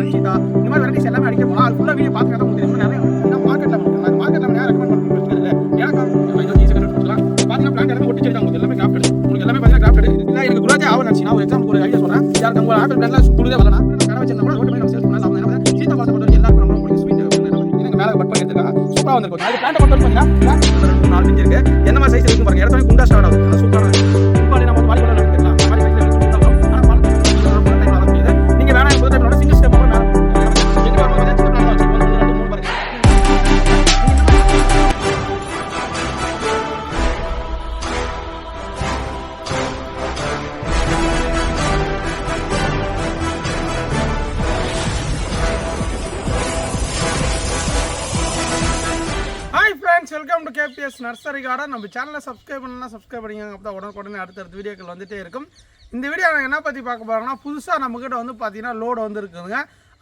ரஞ்சிதா இந்த மாதிரி வெரைட்டிஸ் எல்லாமே அடிக்க போகலாம் அது ஃபுல்லாக வீடியோ பார்த்துக்கிட்டா உங்களுக்கு தெரியும்? நிறைய மார்க்கெட்டில் இருக்குங்க அது மார்க்கெட்டில் யாரும் ரெக்கமெண்ட் பண்ண பிரச்சனை இல்லை. எனக்கு இது ஈஸியாக கண்டுபிடிச்சலாம் பார்த்தீங்கன்னா பிளான் எல்லாமே ஒட்டி செடி உங்களுக்கு எல்லாமே கிராஃப்ட் உங்களுக்கு எல்லாமே பார்த்தீங்கன்னா கிராஃப்ட் இல்லை எனக்கு குரோஜே ஆகும் நினச்சி. நான் ஒரு எக்ஸாம்பிள் ஒரு ஐடியா சொல்கிறேன் யாருக்கு? உங்கள் ஆப்பிள் பிளான்லாம் துடுதே வரலாம் கடை வச்சிருந்தா கூட ஓட்டு போய் நம்ம சேல்ஸ் பண்ணலாம். சீதா பார்த்து எல்லாருக்கும் ரொம்ப பிடிக்கும் ஸ்வீட் எனக்கு மேலே பட் பண்ணி எடுத்துக்கலாம் சூப்பராக வந்திருக்கும் அது பிளான் பொறுத்த பார்த்தீங்கன்னா சார் நம்ம சேனலை சப்ஸ்கிரைப் பண்ணலாம் சப்ஸ்கிரைப் பண்ணிங்க அப்போ தான் உடனுக்குடனே அடுத்தடுத்த வீடியோக்கள் வந்துகிட்டே இருக்கும். இந்த வீடியோ நான் என்ன பற்றி பார்க்க போகிறோம்னா புதுசாக நம்மக்கிட்ட வந்து பார்த்தீங்கன்னா லோடு வந்துருக்குதுங்க.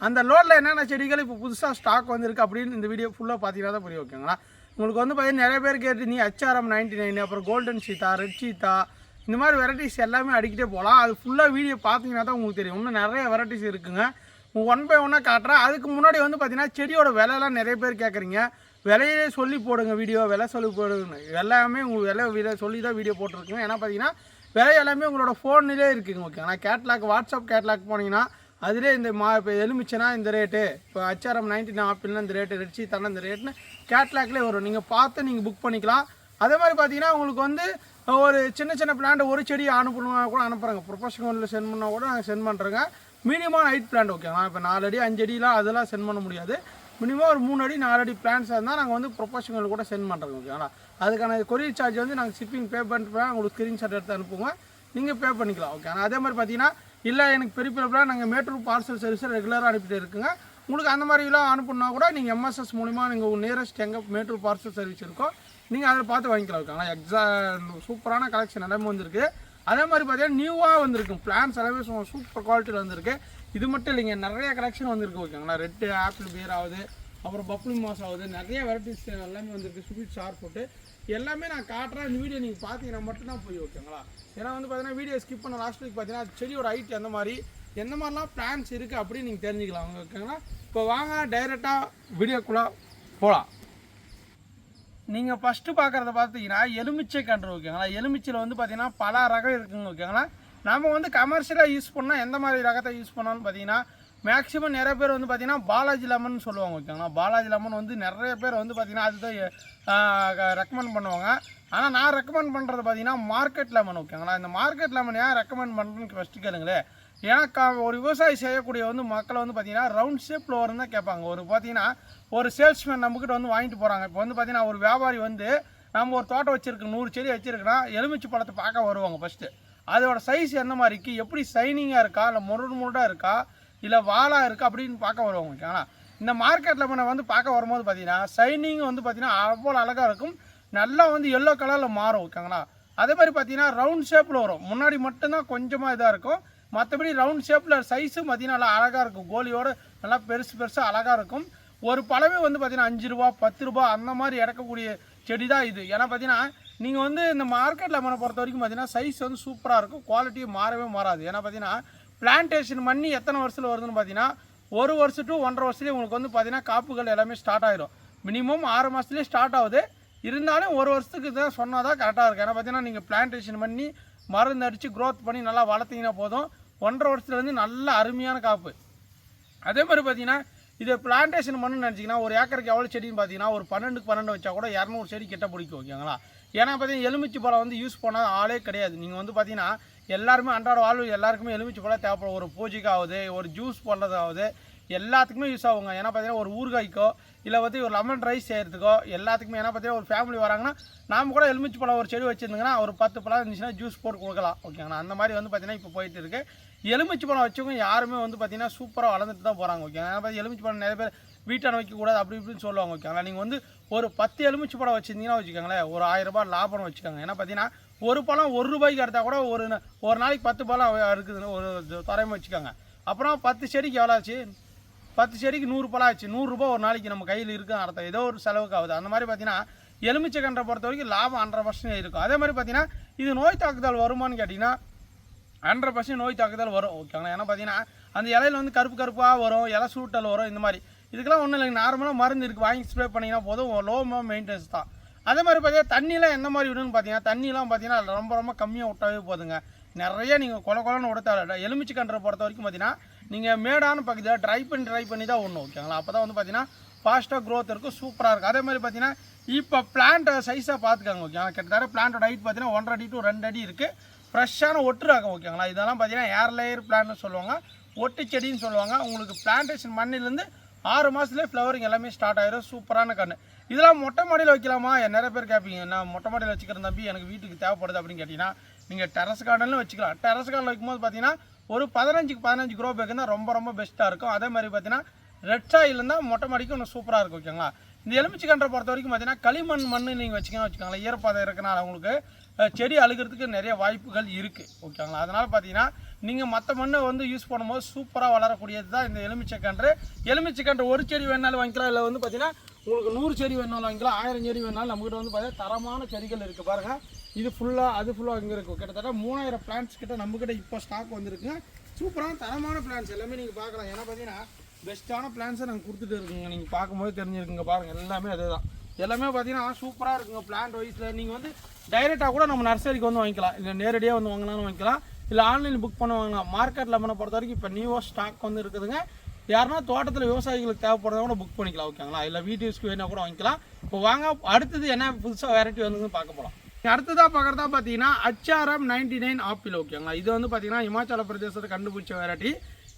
அந்த லோடில் என்னென்ன செடிகள் இப்போ புதுசாக ஸ்டாக் வந்திருக்கு அப்படின்னு இந்த வீடியோ ஃபுல்லாக பார்த்தீங்கன்னா தான் புரிய ஓகேங்களா உங்களுக்கு வந்து பார்த்தீங்கன்னா நிறைய பேர் கேட்டு நீ ஹச்ஆர்எம் நைன்டி நைன் அப்புறம் கோல்டன் சீதா ரெட் சீதா இந்த மாதிரி வெரைட்டிஸ் எல்லாமே அடிக்கிட்டே போகலாம். அது ஃபுல்லாக வீடியோ பார்த்தீங்கன்னா தான் உங்களுக்கு தெரியும். இன்னும் நிறைய வெரைட்டிஸ் இருக்குங்க. ஒன் பை ஒன்னாக காட்டுறேன். அதுக்கு முன்னாடி வந்து பார்த்தீங்கன்னா செடியோட விலைலாம் நிறைய பேர் கேட்குறீங்க விலையே சொல்லி போடுங்க வீடியோ விலை சொல்லி போடுங்க. எல்லாமே உங்கள் விலை விலை சொல்லி தான் வீடியோ போட்டிருக்குங்க. ஏன்னா பார்த்தீங்கன்னா விலை எல்லாமே உங்களோட ஃபோன்லேயே இருக்குங்க ஓகே ஆனால் கேட்லாக் வாட்ஸ்அப் கேட்லாக் போனீங்கன்னா அதிலே இந்த மா இப்போ எலுமிச்சனா இந்த ரேட்டு இப்போ ஹச்ஆர்எம் நைன்டீன் ஆப்பிள்னா இந்த ரேட்டு ரெட்சி தானே இந்த ரேட்னு கேட்லாக்லேயே வரும். நீங்கள் பார்த்து நீங்கள் புக் பண்ணிக்கலாம். அதே மாதிரி பார்த்தீங்கன்னா உங்களுக்கு வந்து ஒரு சின்ன சின்ன பிளான்ட் ஒரு செடி அனுப்பணும்னா கூட அனுப்புகிறாங்க ப்ரொஃபஷனலில் சென்ட் பண்ணால் கூட நாங்கள் சென்ட் பண்ணுறோங்க மினிமம் ஹைட் பிளான்ட் நான் இப்போ நாலு அடி அஞ்சு அடிலாம் அதெல்லாம் சென்ட் பண்ண முடியாது. மினிமம் ஒரு மூணு அடி நாலு அடி பிளான்ஸ் இருந்தால் நாங்கள் வந்து ப்ரொஃபஷனல் கூட சென்ட் பண்ணுறோம் ஓகேங்களா அதுக்கான கொரியர் சார்ஜ் வந்து நாங்கள் ஷிப்பிங் பே பண்ணிட்டு உங்களுக்கு ஸ்க்ரீன்ஷாட் எடுத்து அனுப்புவோம். நீங்கள் பே பண்ணிக்கலாம் ஓகே ஆனால் அதே மாதிரி பார்த்தீங்கன்னா இல்லை எனக்கு பெரிய பெரிய நாங்கள் மேட்டூர் பார்சல் சர்வீஸ் ரெகுலராக அனுப்பிட்டு இருக்குங்க. உங்களுக்கு அந்த மாதிரிலாம் அனுப்புனா கூட நீங்கள் எம்எஸ்எஸ் மூலிமா நீங்கள் உங்கள் நியரஸ்ட் எங்கே மேட்டூர் பார்சல் சர்வீஸ் இருக்கோ நீங்கள் அதில் பார்த்து வாங்கிக்கலாம் ஓகேங்களா எக்ஸா சூப்பரான கலெக்ஷன் எல்லாமே வந்திருக்கு. அதே மாதிரி பார்த்தீங்கன்னா நியூவாக வந்திருக்கு பிளான்ஸ் எல்லாமே சூப்பர் குவாலிட்டியில் வந்திருக்கு. இது மட்டும் இல்லைங்க நிறைய கலெக்ஷன் வந்திருக்கு ஓகேங்களா? ரெட்டு ஆப்பிள் பியர் ஆகுது அப்புறம் பப்ளி மாஸ் ஆகுது நிறைய வெரைட்டிஸ் எல்லாமே வந்திருக்கு ஸ்வீட் ஷார் போட்டு எல்லாமே நான் காட்டுறேன் இந்த வீடியோ நீங்கள் பார்த்தீங்கன்னா மட்டும்தான் போய் ஓகேங்களா? ஏன்னா வந்து பார்த்தீங்கன்னா வீடியோ ஸ்கிப் பண்ண லாஸ்ட் வீக் பார்த்தீங்கன்னா செடியோட ஹைட் எந்த மாதிரி எந்த மாதிரிலாம் பிளான்ஸ் இருக்குது அப்படின்னு நீங்கள் தெரிஞ்சுக்கலாம் ஓகேங்களா? இப்போ வாங்க டைரெக்டாக வீடியோக்குள்ளே போகலாம் நீங்கள் ஃபஸ்ட்டு பார்க்குறத பார்த்தீங்கன்னா எலுமிச்சை கன்று ஓகேங்களா? எலுமிச்சையில் வந்து பார்த்தீங்கன்னா பல ரகம் இருக்குங்க ஓகேங்களா? நம்ம வந்து கமர்ஷியலாக யூஸ் பண்ணால் எந்த மாதிரி ரகத்தை யூஸ் பண்ணோம்னு பார்த்தீங்கன்னா மேக்ஸிமம் நிறைய பேர் வந்து பார்த்தீங்கன்னா பாலாஜி லெமன் சொல்லுவாங்க ஓகேங்களா? பாலாஜி லெமன் வந்து நிறைய பேர் வந்து பார்த்தீங்கன்னா அதுதான் ரெக்கமெண்ட் பண்ணுவாங்க. ஆனால் நான் ரெக்கமெண்ட் பண்ணுறது பார்த்தீங்கன்னா மார்க்கெட் லெமன் ஓகேங்களா? இந்த மார்க்கெட் லெமன் ஏன் ரெக்கமெண்ட் பண்ணுறேன்னு ஃபஸ்ட்டு கேளுங்களேன். ஏன்னா க- ஒரு விவசாயி செய்யக்கூடிய வந்து மக்களை வந்து பார்த்தீங்கன்னா ரவுண்ட் ஷேப்பில் வரும் தான் கேட்பாங்க. ஒரு பார்த்தீங்கன்னா ஒரு சேல்ஸ்மேன் நம்மக்கிட்ட வந்து வாங்கிட்டு போகிறாங்க இப்போ வந்து பார்த்தீங்கன்னா ஒரு வியாபாரி வந்து நம்ம ஒரு தோட்டம் வச்சுருக்கு நூறு செடி வச்சுருக்குன்னா எலுமிச்சை பழத்தை பார்க்க வருவாங்க ஃபஸ்ட்டு அதோட சைஸ் எந்த மாதிரி இருக்குது எப்படி சைனிங்காக இருக்கா? இல்லை முரடு முருடாக இருக்கா? இல்லை வாலாக இருக்கா? அப்படின்னு பார்க்க வருவாங்க ஓகேங்களா இந்த மார்க்கெட்டில் நம்ம வந்து பார்க்க வரும்போது பார்த்தீங்கன்னா சைனிங் வந்து பார்த்தீங்கன்னா அவ்வளோ அழகாக இருக்கும். நல்லா வந்து எல்லோ கலரில் மாறும் ஓகேங்களா? அதே மாதிரி பார்த்தீங்கன்னா ரவுண்ட் ஷேப்பில் வரும். முன்னாடி மட்டும்தான் கொஞ்சமாக இதாக இருக்கும். மற்றபடி ரவுண்ட் ஷேப்பில் சைஸும் பார்த்தீங்கன்னா நல்லா அழகாக இருக்கும். கோலியோட நல்லா பெருசு பெருசாக அழகாக இருக்கும். ஒரு பழமே வந்து பார்த்தீங்கன்னா அஞ்சு ரூபா பத்து ரூபா அந்த மாதிரி இறக்கக்கூடிய செடி தான் இது. ஏன்னா பார்த்தீங்கன்னா நீங்கள் வந்து இந்த மார்க்கெட்டில் மனை பொறுத்த வரைக்கும் பார்த்தீங்கன்னா சைஸ் வந்து சூப்பராக இருக்கும். குவாலிட்டியும் மாறவே மாறாது. ஏன்னா பார்த்தீங்கன்னா பிளான்டேஷன் பண்ணி எத்தனை வருஷத்தில் வருதுன்னு பார்த்தீங்கன்னா ஒரு வருஷம் டு ஒன்றரை வருஷத்துலேயே உங்களுக்கு வந்து பார்த்தீங்கன்னா காப்புகள் எல்லாமே ஸ்டார்ட் ஆயிடும் மினிமம் ஆறு மாதத்துலேயே ஸ்டார்ட் ஆகுது. இருந்தாலும் ஒரு வருஷத்துக்கு தான் சொன்னால் தான் கரெக்டாக இருக்கும். ஏன்னா பார்த்தீங்கன்னா நீங்கள் பிளான்டேஷன் பண்ணி மருந்து அடித்து க்ரோத் பண்ணி நல்லா வளர்த்தீங்கன்னா போதும். ஒன்றரை வருஷத்துலேருந்து நல்ல அருமையான காப்பு. அதே மாதிரி பார்த்தீங்கன்னா இது பிளான்டேஷன் பண்ணு நினச்சிங்கன்னா ஒரு ஏக்கருக்கு எவ்வளோ செடின்னு பார்த்தீங்கன்னா ஒரு பன்னெண்டுக்கு பன்னெண்டு வச்சா கூட இரநூறு செடி கிட்ட பிடிக்கும் ஓகேங்களா? ஏன்னா பார்த்தீங்கன்னா எலுமிச்சை பழம் வந்து யூஸ் பண்ணாத ஆளே கிடையாது. நீங்கள் வந்து பார்த்தீங்கன்னா எல்லாருமே அன்றாட வாழ்வு எல்லாருக்குமே எலுமிச்சை பழம் தேவைப்படும். ஒரு பூஜைக்காவது ஒரு ஜூஸ் பண்ணுறதாவது எல்லாத்துக்குமே யூஸ் ஆகுங்க. ஏன்னா பார்த்தீங்கன்னா ஒரு ஊறுகாய்க்கோ இல்லை வந்து ஒரு லெமன் ரைஸ் செய்கிறதுக்கோ எல்லாத்துக்குமே ஏன்னா பார்த்தீங்கன்னா ஒரு ஃபேமிலி வராங்கன்னா நாம் கூட எலுமிச்சை பழம் ஒரு செடி வச்சுருந்தீங்கன்னா ஒரு பத்து பழம் இருந்துச்சுன்னா ஜூஸ் போட்டு கொடுக்கலாம் ஓகேங்களா? அந்த மாதிரி வந்து பார்த்தீங்கன்னா இப்போ போயிட்டு இருக்குது எலுமிச்சை பழம் வச்சவங்க யாருமே வந்து பார்த்தீங்கன்னா சூப்பராக வளர்ந்துட்டு தான் போகிறாங்க ஓகே ஏன்னா பார்த்தீங்கன்னா எலுமிச்சை பழம் நிறைய பேர் வீட்டான வைக்கக்கூடாது அப்படி இப்படின்னு சொல்லுவாங்க ஓகேங்களா நீங்கள் வந்து ஒரு பத்து எலுமிச்சை பழம் வச்சுருந்தீங்கன்னா வச்சுக்கோங்களேன் ஒரு ஆயிரம் ரூபாய் லாபம் வச்சுக்கோங்க. ஏன்னா பார்த்தீங்கன்னா ஒரு பழம் ஒரு ரூபாய்க்கு எடுத்தால் கூட ஒரு ஒரு நாளைக்கு பத்து பழம் இருக்குதுன்னு ஒரு துறையமாக வச்சுக்கோங்க. அப்புறம் பத்து செடிக்கு எவ்வளோ ஆச்சு? பத்து செடிக்கு நூறு பழம் ஆச்சு. நூறுரூபா ஒரு நாளைக்கு நம்ம கையில் இருக்குன்னு அர்த்தம். ஏதோ ஒரு செலவுக்கு ஆகுது. அந்த மாதிரி பார்த்தீங்கன்னா எலுமிச்சை கன்றை பொறுத்த வரைக்கும் லாபம் ஹண்ட்ரட் பர்சன்ட் இருக்கும். அதே மாதிரி பார்த்தீங்கன்னா இது நோய் தாக்குதல் வருமான்னு கேட்டிங்கன்னா ஹண்ட்ரட் பர்சன்ட் நோய் தாக்குதல் வரும். ஓகேங்களா ஏன்னா பார்த்தீங்கன்னா அந்த இலையில வந்து கருப்பு கருப்பாக வரும் இலை சூட்டல் வரும் இந்த மாதிரி. இதுக்கெல்லாம் ஒன்றும் இல்லைங்க. நார்மலாக மருந்து இருக்குது வாங்கி ஸ்ப்ரே பண்ணிங்கன்னா போதும். லோ மெயின்டெனன்ஸ் தான். அதே மாதிரி பார்த்தீங்கன்னா தண்ணிலாம் எந்த மாதிரி விடணும்னு பார்த்தீங்கன்னா தண்ணியெலாம் பார்த்தீங்கன்னா ரொம்ப ரொம்ப கம்மியாக விட்டாவே போதுங்க. நிறைய நீங்கள் கொல கொலன்னு விட எலுமிச்சு கன்றை பொறுத்த வரைக்கும் பார்த்தீங்கன்னா நீங்கள் மேடான பகுதியில் ட்ரை பண்ணி ட்ரை பண்ணி தான் ஒன்று ஓகேங்களா அப்போ தான் வந்து பார்த்தீங்கன்னா ஃபாஸ்ட்டாக க்ரோத் இருக்கும் சூப்பராக இருக்கும் அதே மாதிரி பார்த்தீங்கன்னா இப்போ பிளான்ட் சைஸாக பார்த்துக்காங்க ஓகேங்களா கிட்டத்தட்ட பிளான்ட்டோட ஹைட் பார்த்தீங்கன்னா ஒன்றரை அடி டு ரெண்டு அடி இருக்குது ஃப்ரெஷ்ஷான ஒட்டு ரகம் ஓகேங்களா இதெல்லாம் பார்த்தீங்கன்னா ஏர் லேயர் பிளான்னு சொல்லுவாங்க. ஒட்டு செடின்னு சொல்லுவாங்க. உங்களுக்கு பிளான்டேஷன் மண்ணிலேருந்து ஆறு மாதத்துலேயே ஃப்ளவரிங் எல்லாமே ஸ்டார்ட் ஆகிடும் சூப்பரான கன்று இதெல்லாம் மொட்டை மாடியில் வைக்கலாமா? நிறைய பேர் கேட்பீங்க நான் மொட்டை மாடியில் வச்சுக்கிறேன் தம்பி எனக்கு வீட்டுக்கு தேவைப்படுது அப்படின்னு கேட்டிங்கன்னா நீங்கள் டெரஸ் கார்டன்லையும் வச்சுக்கலாம். டெரஸ் கார்டன் வைக்கும்போது பார்த்தீங்கன்னா ஒரு பதினஞ்சுக்கு பதினஞ்சு க்ரோ பேக்கு தான் ரொம்ப ரொம்ப பெஸ்ட்டாக இருக்கும். அதே மாதிரி பார்த்தீங்கன்னா ரெட் சாயில் இருந்தால் மொட்டை மாடிக்கு ஒன்று சூப்பராக இருக்கும் ஓகேங்களா? இந்த எலுமிச்சிக்கன்றை பொறுத்த வரைக்கும் பார்த்தீங்கன்னா களிமண் மண் நீங்கள் வச்சுக்கோங்க வச்சுக்கோங்களேன் ஈரப்பதம் இருக்கனால உங்களுக்கு செடி அழுகிறதுக்கு நிறைய வாய்ப்புகள் இருக்குது ஓகேங்களா? அதனால் பார்த்தீங்கன்னா நீங்கள் மற்ற மண்ணை வந்து யூஸ் பண்ணும்போது சூப்பராக வளரக்கூடியது தான் இந்த எலுமிச்சை கன்று. எலுமிச்சை கன்று ஒரு செடி வேணாலும் வாங்கிக்கலாம் இல்லை வந்து பார்த்தீங்கன்னா உங்களுக்கு நூறு செடி வேணாலும் வாங்கிக்கலாம் ஆயிரம் செடி வேணாலும் நம்மகிட்ட வந்து பார்த்தீங்கன்னா தரமான செடிகள் இருக்குது பாருங்கள் இது ஃபுல்லாக அது ஃபுல்லாக இங்கே இருக்கும் கிட்டத்தட்ட மூணாயிரம் பிளான்ட்ஸ் கிட்ட நம்மக்கிட்ட இப்போ ஸ்டாக் வந்திருக்குங்க. சூப்பரான தரமான பிளான்ஸ் எல்லாமே நீங்கள் பார்க்கலாம். ஏன்னா பார்த்தீங்கன்னா பெஸ்ட்டான பிளான்ஸை நாங்கள் கொடுத்துட்டு இருக்குங்க. நீங்கள் பார்க்கும்போது தெரிஞ்சிருக்குங்க பாருங்கள் எல்லாமே அதுதான். எல்லாமே பார்த்தீங்கன்னா சூப்பராக இருக்குங்க. பிளான்ட் வைஸில் நீங்கள் வந்து டைரெக்டாக கூட நம்ம நர்சரிக்கு வந்து வாங்கிக்கலாம். இல்லை நேரடியாக வந்து வாங்கினாலும் வாங்கிக்கலாம். இல்லை ஆன்லைன் புக் பண்ண வாங்கலாம். மார்க்கெட்டில் பண்ண பொறுத்த வரைக்கும் இப்போ நியூவாக ஸ்டாக் வந்து இருக்குதுங்க. யாருன்னா தோட்டத்தில் விவசாயிகளுக்கு தேவைப்படுறத கூட புக் பண்ணிக்கலாம் ஓகேங்களா இல்லை வீட்டு யூஸ்க்கு கூட வாங்கிக்கலாம். இப்போ வாங்க அடுத்தது என்ன புதுசாக வெரைட்டி வந்துன்னு பார்க்க போகலாம் அடுத்ததாக பார்க்குறதா பார்த்தீங்கன்னா ஹச்ஆர்எம் நைன்டி நைன் ஆப்பிள் ஓகேங்களா இது வந்து பார்த்தீங்கன்னா இமாச்சல பிரதேசத்தை கண்டுபிடிச்ச வெரைட்டி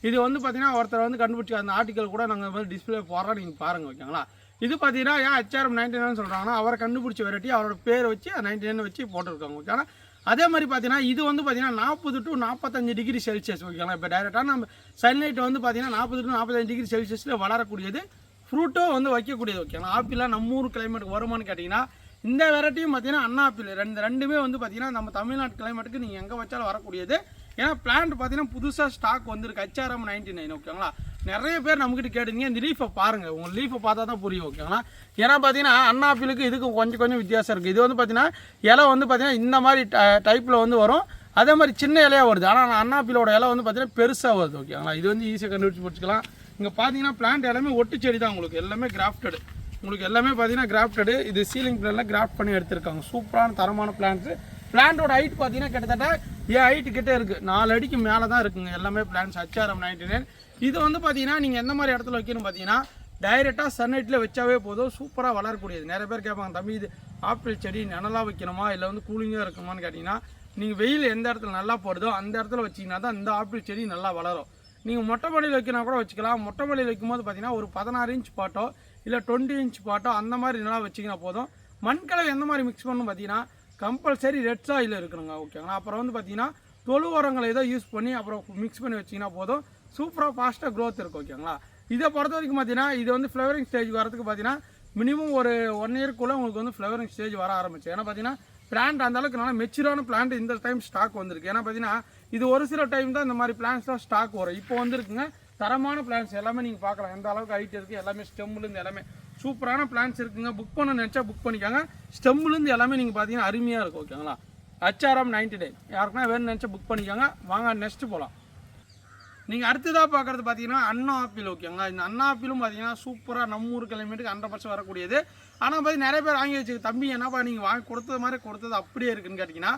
இது வந்து பார்த்தீங்கன்னா ஒருத்தர் வந்து கண்டுபிடிச்சி அந்த ஆர்டிக்கல் கூட நாங்கள் வந்து டிஸ்பிளே போடுறோம். நீங்கள் பாருங்கள் ஓகேங்களா? இது பார்த்தீங்கன்னா ஏன் ஹெச்ஆர்எம் நைன்டி நைன் சொல்கிறாங்கன்னா அவரை கண்டுபிடிச்ச வெரைட்டி அவரோட பேர் வச்சு நைன்டி நைன் வச்சு போட்டிருக்காங்க ஓகேங்களா? அதே மாதிரி பார்த்தீங்கன்னா இது வந்து பார்த்தீங்கன்னா நாற்பது டு நாற்பத்தஞ்சு டிகிரி செல்சியஸ் ஓகேங்களா? இப்போ டைரெக்டாக நம்ம சன்லைட் வந்து பார்த்தீங்கன்னா நாற்பது டு நாற்பத்தஞ்சு டிகிரி செல்சியஸில் வளரக்கூடியது. ஃப்ரூட்டும் வந்து வைக்கக்கூடியது ஓகேங்களா? ஆப்பிளாக நம்ம ஊர் கிளைமேட்டுக்கு வருமானு கேட்டிங்கன்னா இந்த வெரைட்டியும் பார்த்தீங்கன்னா அண்ணா ஆப்பிள் ரெண்டு ரெண்டுமே வந்து பார்த்தீங்கன்னா நம்ம தமிழ்நாட்டு கிளைமேட்டுக்கு நீங்கள் எங்கே வச்சாலும் வரக்கூடியது. ஏன்னா பிளான்ட் பார்த்தீங்கன்னா புதுசாக ஸ்டாக் வந்திருக்கு. ஹச்ஆர்எம் நைன்டி நைன் ஓகேங்களா நிறைய பேர் நம்மக்கிட்ட கேட்டீங்க. இந்த லீஃபை பாருங்கள் உங்கள் லீஃபை பார்த்தா தான் புரியும் ஓகேங்களா ஏன்னா பார்த்தீங்கன்னா அண்ணாப்பிளுக்கு இதுக்கு கொஞ்சம் கொஞ்சம் வித்தியாசம் இருக்குது இது வந்து பார்த்தீங்கன்னா இலை வந்து பார்த்தீங்கன்னா இந்த மாதிரி டைப்பில் வந்து வரும். அதே மாதிரி சின்ன இலையாக வருது. ஆனால் அண்ணா இலை வந்து பார்த்தீங்கன்னா பெருசாக வருது ஓகேங்களா இது வந்து ஈஸியாக கண்டுபிடிச்சு பிடிச்சிக்கலாம் இங்கே பார்த்தீங்கன்னா பிளான்ட் எல்லாமே ஒட்டு செடி தான் உங்களுக்கு. எல்லாமே கிராஃப்டடு உங்களுக்கு எல்லாமே பார்த்தீங்கன்னா கிராஃப்டடு இது சீலிங் பிளான்லாம் கிராஃப்ட் பண்ணி எடுத்திருக்காங்க. சூப்பரான தரமான பிளான்ட்ஸு பிளான்டோட ஹைட் பார்த்தீங்கன்னா கிட்டத்தட்ட ஏன் ஹைட்டு கிட்டே இருக்குது நாலு அடிக்கு மேலே தான் இருக்குங்க. எல்லாமே பிளான்ஸ் ஹச்ஆர்எம் நைன்டி நைன் இது வந்து பார்த்தீங்கன்னா நீங்கள் எந்த மாதிரி இடத்துல வைக்கணும் பார்த்தீங்கன்னா டைரெக்டாக சன்லைட்டில் வச்சாவே போதும். சூப்பராக வளரக்கூடியது. நிறைய பேர் கேட்பாங்க தம்பி இது ஆப்பிள் செடி நிழலாக வைக்கணுமா? இல்லை வந்து கூலிங்காக இருக்குமான்னு கேட்டிங்கன்னா நீங்கள் வெயில் எந்த இடத்துல நல்லா போடுதோ அந்த இடத்துல வச்சிங்கன்னா தான் இந்த ஆப்பிள் செடி நல்லா வளரும். நீங்கள் மொட்டை மாடியில் வைக்கினா கூட வச்சுக்கலாம். மொட்டை மாடியில் வைக்கும்போது பார்த்தீங்கன்னா ஒரு பதினாறு இன்ச் பாட்டோ இல்லை டுவெண்ட்டி இன்ச் பாட்டோ அந்த மாதிரி நல்லா வச்சிங்கன்னா போதும். மண்கலவை எந்த மாதிரி மிக்ஸ் பண்ணணும் பார்த்தீங்கன்னா கம்பல்சரி ரெட் சாயில் இருக்கணுங்க ஓகேங்களா அப்புறம் வந்து பார்த்தீங்கன்னா தொழு உரங்களை ஏதோ யூஸ் பண்ணி அப்புறம் மிக்ஸ் பண்ணி வச்சிங்கன்னா போதும். சூப்பராக ஃபாஸ்ட்டாக க்ரோத் இருக்கும் ஓகேங்களா இதை பொறுத்த வரைக்கும் பார்த்தீங்கன்னா இது வந்து ஃப்ளவரிங் ஸ்டேஜ் வரதுக்கு பார்த்தீங்கன்னா மினிமம் ஒரு ஒன் இயர்க்குள்ளே உங்களுக்கு வந்து ஃப்ளவரிங் ஸ்டேஜ் வர ஆரம்பிச்சு. ஏன்னா பார்த்தீங்கன்னா பிளான்ட் அந்த அளவுக்கு நல்லா மெச்சூரான பிளான்ட் இந்த டைம் ஸ்டாக் வந்திருக்கு. ஏன்னா பார்த்தீங்கன்னா இது ஒரு சில டைம் தான் இந்த மாதிரி பிளான்ஸ்லாம் ஸ்டாக் வரும். இப்போ வந்துருக்குங்க தரமான பிளான்ஸ் எல்லாமே நீங்கள் பார்க்கலாம். எந்த அளவுக்கு ஹைட் இருக்குது எல்லாமே ஸ்டெம்லேருந்து எல்லாமே சூப்பரான பிளான்ஸ் இருக்குங்க. புக் பண்ண நினச்சா புக் பண்ணிக்கோங்க. ஸ்டெம்லேருந்து எல்லாமே நீங்கள் பார்த்தீங்கன்னா அருமையாக இருக்கும் ஓகேங்களா ஹச்ஆர்எம் நைன்டி நைன் யாருக்குன்னா வேணும்னு நினச்சா புக் பண்ணிக்கோங்க. வாங்க நெக்ஸ்ட் போகலாம் நீங்கள் அடுத்ததாக பார்க்குறது பார்த்தீங்கன்னா அண்ணா ஆப்பிள் ஓகேங்களா இந்த அண்ணா ஆப்பிளும் பார்த்தீங்கன்னா சூப்பராக நம்ம ஊர் கிளைமேட்டுக்கு ஹண்ட்ரட் பர்சன்ட் வரக்கூடியது. ஆனால் பார்த்து நிறைய பேர் வாங்கி வச்சு தம்பி என்னப்பா நீங்கள் வாங்கி கொடுத்தது மாதிரி கொடுத்தது அப்படியே இருக்குன்னு கேட்டிங்கன்னா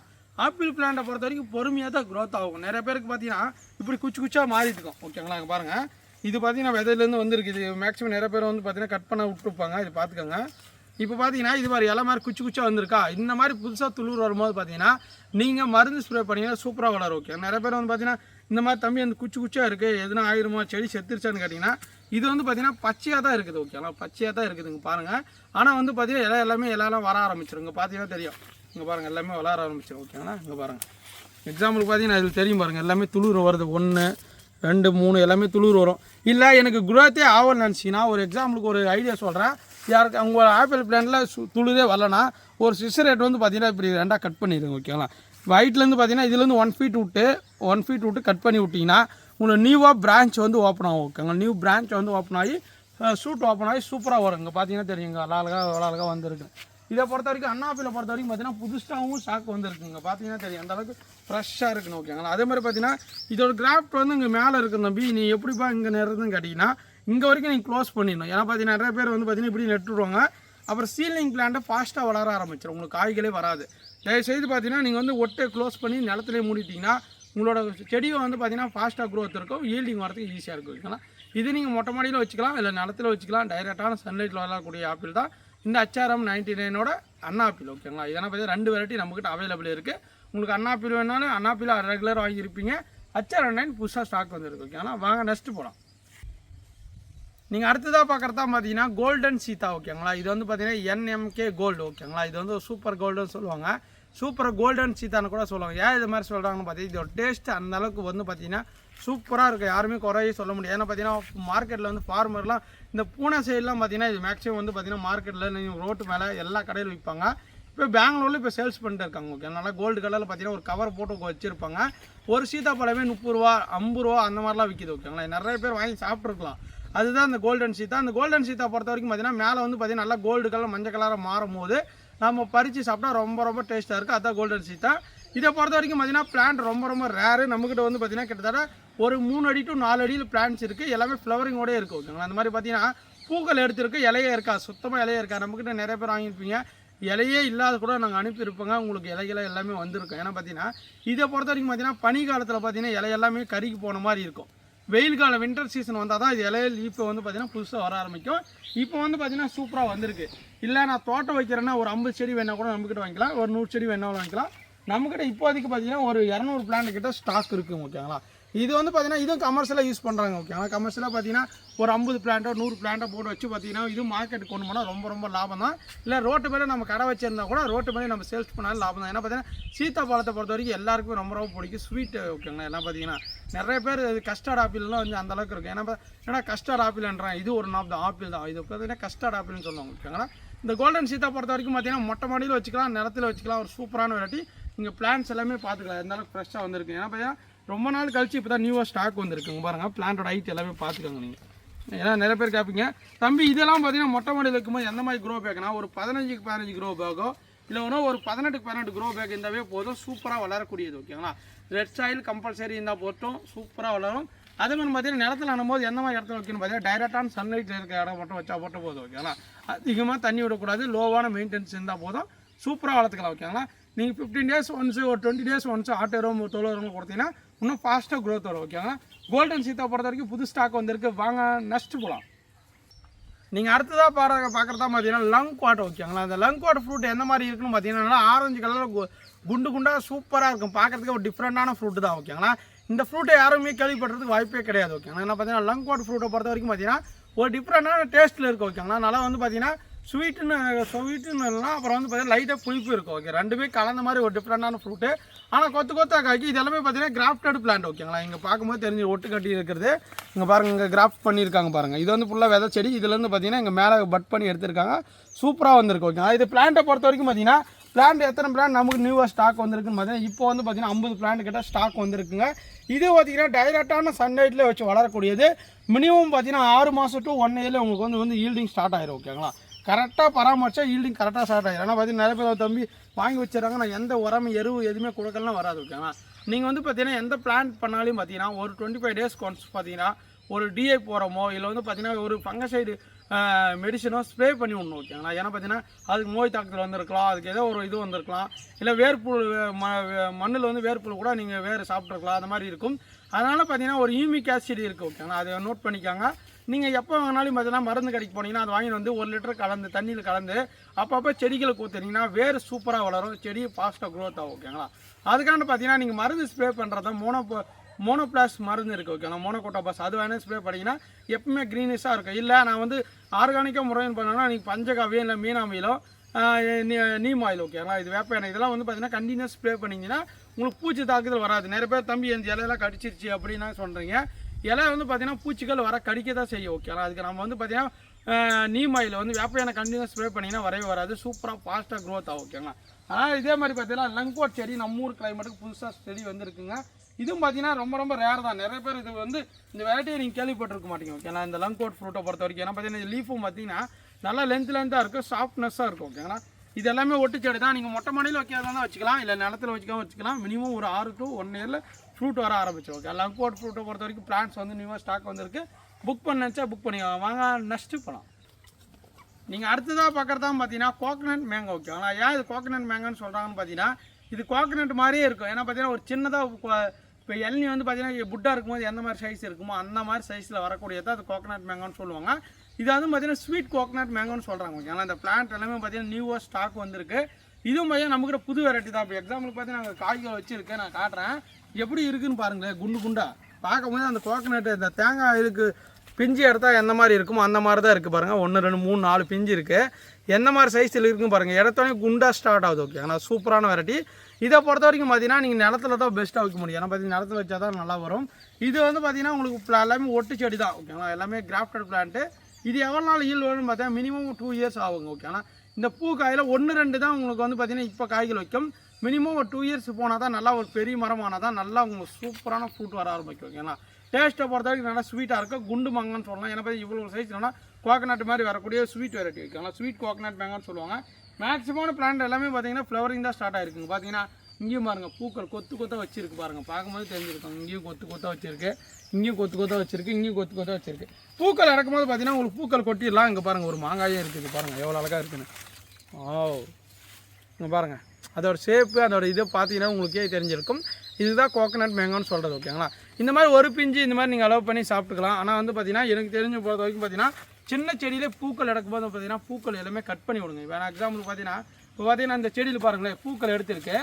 ஆப்பிள் பிளான்ட்டை பொறுத்த வரைக்கும் பொறுமையாக தான் க்ரோத் ஆகும். நிறைய பேருக்கு பார்த்தீங்கன்னா இப்படி குச்சி குச்சியாக மாறிட்டு இருக்கும் ஓகேங்களா பாருங்கள் இது பார்த்தீங்கன்னா விதையிலேருந்து வந்திருக்கு. இது மேக்ஸிமம் நிறைய பேர் வந்து பார்த்தீங்கன்னா கட் பண்ண விட்டுருப்பாங்க. இது பார்த்துக்கோங்க இப்போ பார்த்தீங்கன்னா இது மாதிரி இலை மாதிரி குச்சி குச்சியாக வந்திருக்கா? இந்த மாதிரி புதுசாக துளிர் வரும்போது பார்த்தீங்கன்னா நீங்கள் மருந்து ஸ்ப்ரே பண்ணீங்கன்னா சூப்பராக வளரும் ஓகே நிறைய பேர் வந்து பார்த்தீங்கன்னா இந்த மாதிரி தம்பி அந்த குச்சி குச்சியாக இருக்குது எதுனா ஆயிருமா செடி செத்துருச்சான்னு கேட்டிங்கன்னா இது வந்து பார்த்தீங்கன்னா பச்சையாக தான் இருக்குது ஓகேங்களா பச்சையாக தான் இருக்குதுங்க பாருங்கள் ஆனால் வந்து பார்த்தீங்கன்னா இலை எல்லாமே இலையெல்லாம் வர ஆரம்பிச்சிருங்க பார்த்தீங்கன்னா தெரியும். இங்கே பாருங்கள் எல்லாமே வளர ஆரம்பிச்சிடும் ஓகேங்களா இங்கே பாருங்கள் எக்ஸாம்பிளுக்கு பார்த்தீங்கன்னா இதில் தெரியும் பாருங்கள் எல்லாமே துளிர் வருது. ஒன்று ரெண்டு மூணு எல்லாமே துளிர் வரும். இல்லை எனக்கு குரோத்தே ஆகலன்னு நினச்சிங்கன்னா ஒரு எக்ஸாம்பிளுக்கு ஒரு ஐடியா சொல்கிறேன் யாருக்கு உங்கள் ஆப்பிள் பிளான்ட்டில் சு துளிரே வரலனா ஒரு சிஸ்டர் ரேட் வந்து பார்த்தீங்கன்னா இப்படி ரெண்டாக கட் பண்ணிடுங்க ஓகேங்களா வயிற்றுலேருந்து பார்த்தீங்கன்னா இதுலேருந்து ஒன் ஃபீட் விட்டு ஒன் ஃபீட் விட்டு கட் பண்ணி விட்டிங்கன்னா உங்களுக்கு நியூவாக பிரான்ச் வந்து ஓப்பன் ஆகும் ஓகேங்களா நியூ பிரான்ச் வந்து ஓப்பன் ஆகி ஷூட் ஓப்பன் ஆகி சூப்பராக வரும். இங்கே பார்த்தீங்கன்னா தெரியுங்க அழகாக அழகாக வந்திருக்கு. இதை பொறுத்த வரைக்கும் அண்ணாப்பில் பொறுத்த வரைக்கும் பார்த்தீங்கன்னா புதுசாகவும் ஸ்டாக் வந்துருக்குங்க. பார்த்தீங்கன்னா தெரியும். அந்த அளவுக்கு ஃப்ரெஷ்ஷாக இருக்குன்னு ஓகேங்களா அதே மாதிரி பார்த்தீங்கன்னா இதோட கிராஃப்ட் வந்து இங்கே மேலே இருக்கு தம்பி நீ எப்படிப்பா இங்கே நேரத்துன்னு கேட்டிங்கன்னா இங்கே வரைக்கும் நீங்கள் க்ளோஸ் பண்ணிடணும். ஏன்னா பார்த்தீங்கன்னா நிறைய பேர் வந்து பார்த்தீங்கன்னா இப்படி நட்டுருவாங்க அப்புறம் சீலிங் பிளான்ட்டை ஃபாஸ்ட்டாக வளர ஆரம்பிச்சிடும் உங்களுக்கு காய்களே வராது. தயவுசெய்து பார்த்தீங்கன்னா நீங்கள் வந்து ஒட்டை க்ளோஸ் பண்ணி நிலத்துலேயே மூடிட்டிங்கன்னா உங்களோட செடியை வந்து பார்த்தீங்கன்னா ஃபாஸ்ட்டாக க்ரோத் இருக்கும். ஈல்டிங் வரதுக்கு ஈஸியாக இருக்கும் ஓகேங்களா இது நீங்கள் மொட்டை மாடியில் வச்சுக்கலாம் இல்லை நிலத்துல வச்சுக்கலாம். டைரெக்டான சன்லைட்டில் வளரக்கூடிய ஆப்பிள் தான். இந்த அச்சாரம் நைன்டி நைனோட அண்ணாப்பில் ஓகேங்களா இதெல்லாம் பார்த்தீங்கன்னா ரெண்டு வெரைட்டி நம்மக்கிட்ட அவைலபிள் இருக்குது உங்களுக்கு அண்ணாப்பில் வேணாலும் அண்ணாப்பில் ரெகுலர் வாங்கியிருப்பீங்க. அச்சாரம் நைன் புதுசாக ஸ்டாக் வந்துருக்கு ஓகேங்களா வாங்க நெக்ஸ்ட்டு போகலாம் நீங்கள் அடுத்ததாக பார்க்குறதா பார்த்தீங்கன்னா கோல்டன் சீதா ஓகேங்களா இது வந்து பார்த்தீங்கன்னா என்எம்கே கோல்டு ஓகேங்களா இது வந்து சூப்பர் கோல்டுன்னு சொல்லுவாங்க. சூப்பர் கோல்டன் சீதான்னு கூட சொல்லுவாங்க. ஏன் இது மாதிரி சொல்கிறாங்கன்னு பார்த்தீங்கன்னா இதோட டேஸ்ட் அந்த அளவுக்கு வந்து பார்த்தீங்கன்னா சூப்பராக இருக்குது யாருமே குறையே சொல்ல முடியாது. ஏன்னா பார்த்தீங்கன்னா மார்க்கெட்டில் வந்து ஃபார்மர்லாம் இந்த பூனை சைட்லாம் பார்த்தீங்கன்னா இது மேக்ஸிமம் வந்து பார்த்தீங்கன்னா மார்க்கெட்டில் நீங்கள் ரோட்டு மேலே எல்லா கடையிலும் விற்பாங்க இப்போ பெங்களூரில் இப்போ சேல்ஸ் பண்ணிட்டு இருக்காங்க ஓகே நல்லா கோல்டு கலரில் பார்த்தீங்கன்னா ஒரு கவர் போட்டு வச்சுருப்பாங்க. ஒரு சீதாப்பழமே முப்பது ரூபா ஐம்பது ரூபா அந்த மாதிரிலாம் விற்கிது ஓகேங்களா நிறைய பேர் வாங்கி சாப்பிட்ருக்கலாம் அதுதான் அந்த கோல்டன் சீதா. அந்த கோல்டன் சீதா பொறுத்த வரைக்கும் பார்த்தீங்கன்னா மேலே வந்து பார்த்தீங்கன்னா நல்லா கோல்டு கலர் மஞ்சள் கலராக மாறும் போது நம்ம பறித்து சாப்பிட்டா ரொம்ப ரொம்ப டேஸ்ட்டாக இருக்குது அதுதான் கோல்டன் சீதா. இதை பொறுத்த வரைக்கும் பார்த்தீங்கன்னா பிளான்ட் ரொம்ப ரொம்ப ரேரு நம்மக்கிட்ட வந்து பார்த்தீங்கன்னா கிட்டத்தட்ட ஒரு மூணு அடி டு நாலு அடியில் பிளான்ஸ் இருக்குது எல்லாமே ஃப்ளவரிங்கோடய இருக்குது ஓகேங்களா அந்த மாதிரி பார்த்தீங்கன்னா பூக்கள் எடுத்திருக்கு. இலையே இருக்கா? சுத்தமாக இலையே இருக்கா? நம்மக்கிட்ட நிறைய பேர் வாங்கியிருப்பீங்க. இலையே இல்லாத கூட நாங்கள் அனுப்பியிருப்போங்க. உங்களுக்கு இலைகளை எல்லாமே வந்திருக்கும். ஏன்னா பார்த்தீங்கன்னா இதை பொறுத்த வரைக்கும் பார்த்தீங்கன்னா பனி காலத்தில் பார்த்தீங்கன்னா இலை எல்லாமே கருகி போன மாதிரி இருக்கும். வெயில் காலம் வின்டர் சீசன் வந்தால் தான் இது இலையில் இப்போ வந்து பார்த்தீங்கன்னா புதுசாக வர ஆரம்பிக்கும். இப்போ வந்து பார்த்தீங்கன்னா சூப்பராக வந்திருக்கு. இல்லை நான் தோட்டம் வைக்கிறேன்னா ஒரு ஐம்பது செடி வேணால் கூட நம்மக்கிட்ட வாங்கிக்கலாம். ஒரு நூறு செடி வேணாலும் வாங்கிக்கலாம். நம்மக்கிட்ட இப்போதைக்கு பார்த்தீங்கன்னா ஒரு இரநூறு பிளான்ட் கிட்ட ஸ்டாக் இருக்குது ஓகேங்களா இது வந்து பார்த்தீங்கன்னா இதுவும் கமர்ஷியலாக யூஸ் பண்ணுறாங்க ஓகே ஆனால் கமர்ஷியலாக பார்த்தீங்கன்னா ஒரு ஐம்பது பிளான்ட்டோ நூறு பிளான்ட்டோ போட்டு வச்சு பார்த்தீங்கன்னா இது மார்க்கெட்டுக்கு கொண்டு போனால் ரொம்ப ரொம்ப லாபம் தான். இல்லை ரோட்டு மேலே நம்ம கடை வச்சிருந்தா கூட ரோட்டு மேலே நம்ம சேல்ஸ் பண்ணாலும் லாபம் தான். ஏன்னா பார்த்தீங்கன்னா சீத்தாப்பழத்தை பொறுத்த வரைக்கும் எல்லாருக்குமே ரொம்ப ரொம்ப பிடிக்கும். ஸ்வீட் ஓகேங்களா எல்லாம் பார்த்தீங்கன்னா நிறைய பேர் இது கஸ்டர்ட் ஆப்பிள்லாம் வந்து அந்த அளவுக்கு இருக்கும். ஏன்னா ஏன்னா கஸ்டர்ட் ஆப்பிள்ன்றான் இது ஒரு நாப் ஆப்பிள் தான். இது பார்த்தீங்கன்னா கஸ்டர்ட் ஆப்பிள்னு சொல்லுவாங்க ஓகேங்களா இந்த கோல்டன் சீத்தா பொறுத்த வரைக்கும் பார்த்தீங்கன்னா மொட்டை மாடியில் வச்சுக்கலாம் நிலத்தில் வச்சுக்கலாம் ஒரு சூப்பரான வெரைட்டி இங்கே பிளான்ஸ் எல்லாமே பார்த்துக்கலாம் இருந்தாலும் ஃப்ரெஷ்ஷாக வந்திருக்கு. ஏன்னா பார்த்தீங்கன்னா ரொம்ப நாள் கழிச்சு இப்போ தான் நியூவாக ஸ்டாக் வந்துருக்குங்க. பாருங்கள் பிளான்ட்டோட ஹைட் எல்லாமே பார்த்துக்கோங்க நீங்கள் ஏன்னா நிறைய பேர் கேட்பீங்க தம்பி இதெல்லாம் பார்த்தீங்கன்னா மொட்டை மாடியில் வைக்கும்போது எந்த மாதிரி க்ரோ பேக்குனா ஒரு பதினஞ்சுக்கு பதினஞ்சு க்ரோ பேக்கோ இல்லை ஒன்றும் ஒரு பதினெட்டுக்கு பதினெட்டு க்ரோ பேக் இருந்தாவே போதும் சூப்பராக வளரக்கூடியது ஓகேங்களா ரெட் சாயில் கம்பல்சரி இருந்தால் போட்டும் சூப்பராக வளரும். அதே மாதிரி பார்த்தீங்கன்னா நிலத்துல அனும்போது எந்த மாதிரி இடத்துல வைக்கணும் பார்த்தீங்கன்னா டைரெக்டான சன்லைட்டில் இருக்கிற இடம் மட்டும் வச்சா மட்டும் போதும் ஓகேங்களா அதிகமாக தண்ணி விடக்கூடாது லோவான மெயின்டெனன்ஸ் இருந்தால் போதும் சூப்பராக வளர்த்துக்கலாம் ஓகேங்களா நீங்கள் ஃபிஃப்டீன் டேஸ் ஒன்ஸ் ஒரு டுவெண்ட்டி டேஸ் ஒன்ஸ் ஆட்டோ ரூம் தொழில் கொடுத்தீங்கன்னா இன்னும் ஃபாஸ்ட்டாக க்ரோத் வரும் ஓகேங்களா கோல்டன் சீத்தா பொறுத்த வரைக்கும் புது ஸ்டாக் வந்திருக்கு. வாங்க நெக்ஸ்ட் போகலாம் நீங்கள் அடுத்ததாக பாரு பார்க்குறதா பார்த்தீங்கன்னா லங் குவாட் ஓகேங்களா அந்த லங் குவாட் ஃப்ரூட் எந்த மாதிரி இருக்குன்னு பார்த்தீங்கன்னா ஆரஞ்சு கலரில் குண்டு குண்டாக சூப்பராக இருக்கும். பார்க்குறதுக்கு ஒரு டிஃப்ரெண்ட்டான ஃப்ரூட் தான் ஓகேங்களா இந்த ஃப்ரூட்டை யாருமே கேள்விப்படுறதுக்கு வாய்ப்பே கிடையாது ஓகேங்களா என்ன பார்த்தீங்கன்னா லங் குவாட் ஃப்ரூட்டை பொறுத்த வரைக்கும் பார்த்தீங்கன்னா ஒரு டிஃப்ரெண்ட்டான டேஸ்ட்டில் இருக்குது ஓகேங்களா நல்லா வந்து பார்த்தீங்கன்னா ஸ்வீட்டுன்னு ஸ்வீட்டுன்னு எல்லாம் அப்புறம் வந்து பார்த்தீங்கன்னா லைட்டாக புளிப்பு இருக்கும் ஓகே ரெண்டுமே கலந்த மாதிரி ஒரு டிஃப்ரெண்டான ஃப்ரூட்டு ஆனால் கொத்து கொத்தா காய்க்கு இது எல்லாமே பார்த்தீங்கன்னா கிராஃப்டட் பிளான்ட் ஓகேங்களா இங்கே பார்க்கும்போது தெரிஞ்சு ஒட்டு கட்டி இருக்கிறது. இங்கே பாருங்கள் இங்கே கிராஃப்ட் பண்ணியிருக்காங்க பாருங்கள் இது வந்து ஃபுல்லாக விதை செடி. இதுலேருந்து பார்த்தீங்கன்னா இங்கே மேலே பட் பண்ணி எடுத்திருக்காங்க. சூப்பராக வந்திருக்கு ஓகேங்களா இது பிளான்ட்டை பொறுத்த வரைக்கும் பார்த்தீங்கன்னா பிளான்ட் எத்தனை பிளான் நமக்கு நியூவாக ஸ்டாக் வந்திருக்குன்னு பார்த்தீங்கன்னா இப்போ வந்து பார்த்தீங்கன்னா ஐம்பது பிளான்ட் கிட்ட ஸ்டாக் வந்திருக்குங்க. இது பார்த்தீங்கன்னா டைரெக்டான சன்லைட்டில் வச்சு வளரக்கூடியது. மினிமம் பார்த்தீங்கன்னா ஆறு மாதம் டு ஒன் இயரில் உங்களுக்கு வந்து வந்து ஈல்டிங் ஸ்டார்ட் ஆயிரும் ஓகேங்களா கரெக்டாக பராமரிச்சா ஈல்டிங் கரெக்டாக ஸ்டார்ட் ஆகிடும் ஏன்னா பார்த்தீங்கன்னா நிறைய பேர் தம்பி வாங்கி வச்சிடறாங்க நான் எந்த உரம் எருவு எதுவுமே கொடுக்கலாம் வராது ஓகேவா நீங்கள் வந்து பார்த்தீங்கன்னா எந்த பிளான் பண்ணாலும் பார்த்தீங்கன்னா ஒரு டுவெண்ட்டி ஃபைவ் டேஸ் ஒன்ஸ் பார்த்தீங்கன்னா ஒரு டிஐ போகிறோமோ இல்லை வந்து பார்த்தீங்கன்னா ஒரு ஃபங்கசைடு மெடிசனோ ஸ்ப்ரே பண்ணி விடணும் ஓகேங்களா ஏன்னா பார்த்தீங்கன்னா அதுக்கு நோய் தாக்குதல் வந்திருக்கலாம் அதுக்கு ஏதோ ஒரு இது வந்திருக்கலாம். இல்லை வேர்ப்புழு ம மண்ணில் வந்து வேர்ப்புழு கூட நீங்கள் வேறு சாப்பிட்ருக்கலாம் அந்த மாதிரி இருக்கும். அதனால் பார்த்தீங்கன்னா ஒரு ஈமிக் ஆசிட் இருக்குது ஓகேங்களா அதை நோட் பண்ணிக்காங்க. நீங்கள் எப்போ வேணாலும் பார்த்தீங்கன்னா மருந்து கடைக்கு போனீங்கன்னா அது வாங்கிட்டு வந்து ஒரு லிட்டர் கலந்து தண்ணியில் கலந்து அப்பப்போ செடிகளுக்கு ஊற்றுனீங்கன்னா வேறு சூப்பராக வளரும் செடி ஃபாஸ்ட்டாக க்ரோத் ஆகும் ஓகேங்களா அதுக்காண்டு பார்த்தீங்கன்னா நீங்கள் மருந்து ஸ்ப்ரே பண்ணுறத மோனோ மோனோபிளாஸ் மருந்து இருக்குது ஓகேங்களா மோனோகோட்டோபாஸ் அது வேணால் ஸ்ப்ரே பண்ணிங்கன்னா எப்பவுமே க்ரீனிஷாக இருக்கும். இல்லை நான் வந்து ஆர்கானிக்காக முறையில் பண்ணேன்னா நீங்கள் பஞ்சகாவியம் இல்லை மீனாமிலோ நீம் ஆயில் ஓகேங்களா இது வேப்ப எண்ணெய். இதெல்லாம் வந்து பார்த்தீங்கன்னா கண்டினியூஸ் ஸ்ப்ரே பண்ணிங்கன்னா உங்களுக்கு பூச்சி தாக்குதல் வராது. நிறைய பேர் தம்பி இந்த இலையெல்லாம் கடிச்சிருச்சு அப்படின்னா சொல்கிறீங்க இலை வந்து பார்த்தீங்கன்னா பூச்சிகள் வர கடிக்க தான் செய்யும் ஓகேங்களா அதுக்கு நம்ம வந்து பார்த்தீங்கன்னா நீம் ஆயில் வந்து வேப்பையான எண்ணெய் கண்டினியூஸ் ஸ்ப்ரே பண்ணிங்கன்னா வரவே வராது. சூப்பராக ஃபாஸ்ட்டாக க்ரோத் ஆகும் ஓகேங்களா ஆனால் இதே மாதிரி பார்த்தீங்கன்னா லங்கோட் செடி நம்ம ஊர் கிளைமேட்டுக்கு புதுசாக செடி வந்திருக்குங்க. இதுவும் பார்த்தீங்கன்னா ரொம்ப ரொம்ப ரேர் தான். நிறைய பேர் இது வந்து இந்த வெரைட்டியை நீங்கள் கேள்விப்பட்டிருக்க மாட்டீங்க ஓகேங்களா இந்த லங்கோட் ஃப்ரூட்டை பொறுத்த வரைக்கும். ஏன்னா பார்த்தீங்கன்னா லீஃபும் பார்த்தீங்கன்னா நல்லா லென்த் லென்த்தாக இருக்கும் சாஃப்ட்னஸ்ஸாக இருக்கும் ஓகேங்களா இது எல்லாமே ஒட்டு செடி தான். நீங்கள் மொட்டை மாடியில் வைக்காதான் வச்சுக்கலாம் இல்லை நிலத்துல வச்சுக்காம வச்சுக்கலாம். மினிமம் ஒரு ஆறு டு ஒன் இயரில் ஃப்ரூட் வர ஆரம்பிச்சிடும் ஓகே லங்கோட் ஃப்ரூட்டை பொறுத்த வரைக்கும் பிளான்ஸ் வந்து நியூவாக ஸ்டாக் வந்திருக்கு. புக் பண்ண நினச்சா புக் பண்ணிக்கலாம் வாங்க நெக்ஸ்ட்டு போகலாம் நீங்கள் அடுத்ததாக பார்க்குறதா பார்த்தீங்கன்னா கோகனட் மேங்கோ ஓகே ஆனால் ஏன் இது கோகனட் மேங்கோன்னு சொல்கிறாங்கன்னு பார்த்தீங்கன்னா இது கோகனட் மாதிரியே இருக்கும். ஏன்னா பார்த்தீங்கன்னா ஒரு சின்னதாக இப்போ இளநீ வந்து பார்த்தீங்கன்னா புட்டாக இருக்கும்போது எந்த மாதிரி சைஸ் இருக்குமோ அந்த மாதிரி சைஸில் வரக்கூடியது அது கோகனட் மேங்கோன்னு சொல்லுவாங்க. இது வந்து பார்த்தீங்கன்னா ஸ்வீட் கோகனட் மேங்கோன்னு சொல்கிறாங்க ஓகே ஆனால் இந்த பிளான்ட் எல்லாமே பார்த்தீங்கன்னா நியூவாக ஸ்டாக் வந்திருக்கு. இதுவும் பார்த்தீங்கன்னா நம்மக்கிட்ட புது வெரைட்டி தான். இப்போ எக்ஸாம்பிளுக்கு பார்த்தீங்கன்னா நாங்கள் காய்கள் வச்சுருக்கேன் நான் காட்டுறேன். எப்படி இருக்குன்னு பாருங்களேன் குண்டு குண்டா. பார்க்கும்போது அந்த கோகனட் இந்த தேங்காய் இருக்கு பிஞ்சு எடுத்தால் எந்த மாதிரி இருக்குமோ அந்த மாதிரி தான் இருக்குது பாருங்கள் ஒன்று ரெண்டு மூணு நாலு பிஞ்சு இருக்குது எந்த மாதிரி சைஸில் இருக்குன்னு பாருங்கள் இடத்தோடனே குண்டா ஸ்டார்ட் ஆகுது ஓகே ஆனால் சூப்பரான வெரைட்டி இதை பொறுத்த வரைக்கும் பார்த்தீங்கன்னா நீங்கள் நிலத்துல தான் பெஸ்ட்டாக வைக்க முடியும். ஏன்னா பார்த்தீங்கன்னா நிலத்துல வச்சா தான் நல்லா வரும். இது வந்து பார்த்தீங்கன்னா உங்களுக்கு எல்லாமே ஒட்டு செடி தான் ஓகேங்களா எல்லாமே கிராஃப்டட் பிளான்ட்டு இது எவ்வளோ நாள் ஈல் வரும்னு பார்த்தா மினிமம் டூ இயர்ஸ் ஆகுங்க ஓகே ஆனால் இந்த பூ காயில் ஒன்று ரெண்டு தான் உங்களுக்கு வந்து பார்த்தீங்கன்னா இப்போ காய்கள் வைக்கும். மினிமம் ஒரு டூ இயர்ஸ் போனால் தான் நல்லா ஒரு பெரிய மரமானால் தான் நல்லா உங்களுக்கு சூப்பரான ஃப்ரூட் வர ஆரம்பிக்கும் ஓகேங்களா டேஸ்ட்டை பொறுத்த வரைக்கும் நல்லா ஸ்வீட்டாக இருக்கும். குண்டு மாங்கன்னு சொல்லலாம். ஏன்னா இவ்வளோ சைஸ் வேணால் கோகனட் மாதிரி வரக்கூடிய ஸ்வீட் வெரைட்டி வைக்கலாம் ஸ்வீட் கோகனட் மேங்கன்னு சொல்லுவாங்க. மேக்ஸிமம் பிளான்ட் எல்லாமே பார்த்தீங்கன்னா ஃப்ளவரிங் தான் ஸ்டார்ட் ஆயிருக்குங்க. பார்த்தீங்கன்னா இங்கேயும் பாருங்கள் பூக்கள் கொத்து கொத்தாக வச்சிருக்கு பாருங்கள் பார்க்கும்போது தெரிஞ்சிருக்கும். இங்கேயும் கொத்து கொத்தாக வச்சிருக்கு இங்கேயும் கொத்து கொத்தாக வச்சிருக்கு இங்கேயும் கொத்து கொத்தாக வச்சிருக்கு. பூக்கள் இறக்கும்போது பார்த்தீங்கன்னா உங்களுக்கு பூக்கள் கொட்டிடலாம். இங்கே பாருங்கள் ஒரு மாங்காயே இருக்குது பாருங்கள் எவ்வளோ அழகாக இருக்குன்னு. ஓ இங்கே பாருங்கள் அதோட ஷேப்பு அதோட இதை பார்த்தீங்கன்னா உங்களுக்கே தெரிஞ்சிருக்கும். இதுதான் கோகனட் மேங்கோன்னு சொல்கிறது ஓகேங்களா இந்த மாதிரி ஒரு பிஞ்சு இந்த மாதிரி நீங்கள் அலோவ் பண்ணி சாப்பிட்டுக்கலாம். ஆனால் வந்து பார்த்தீங்கன்னா எனக்கு தெரிஞ்ச பொறுத்த வரைக்கும் பார்த்தீங்கன்னா சின்ன செடியிலே பூக்கள் எடுக்கும்போது பார்த்தீங்கன்னா பூக்கள் எல்லாமே கட் பண்ணி விடுங்க. இப்போ எக்ஸாம்பிள் பார்த்தீங்கன்னா இப்போ பார்த்தீங்கன்னா இந்த செடியில் பாருங்களேன் பூக்கள் எடுத்திருக்கு.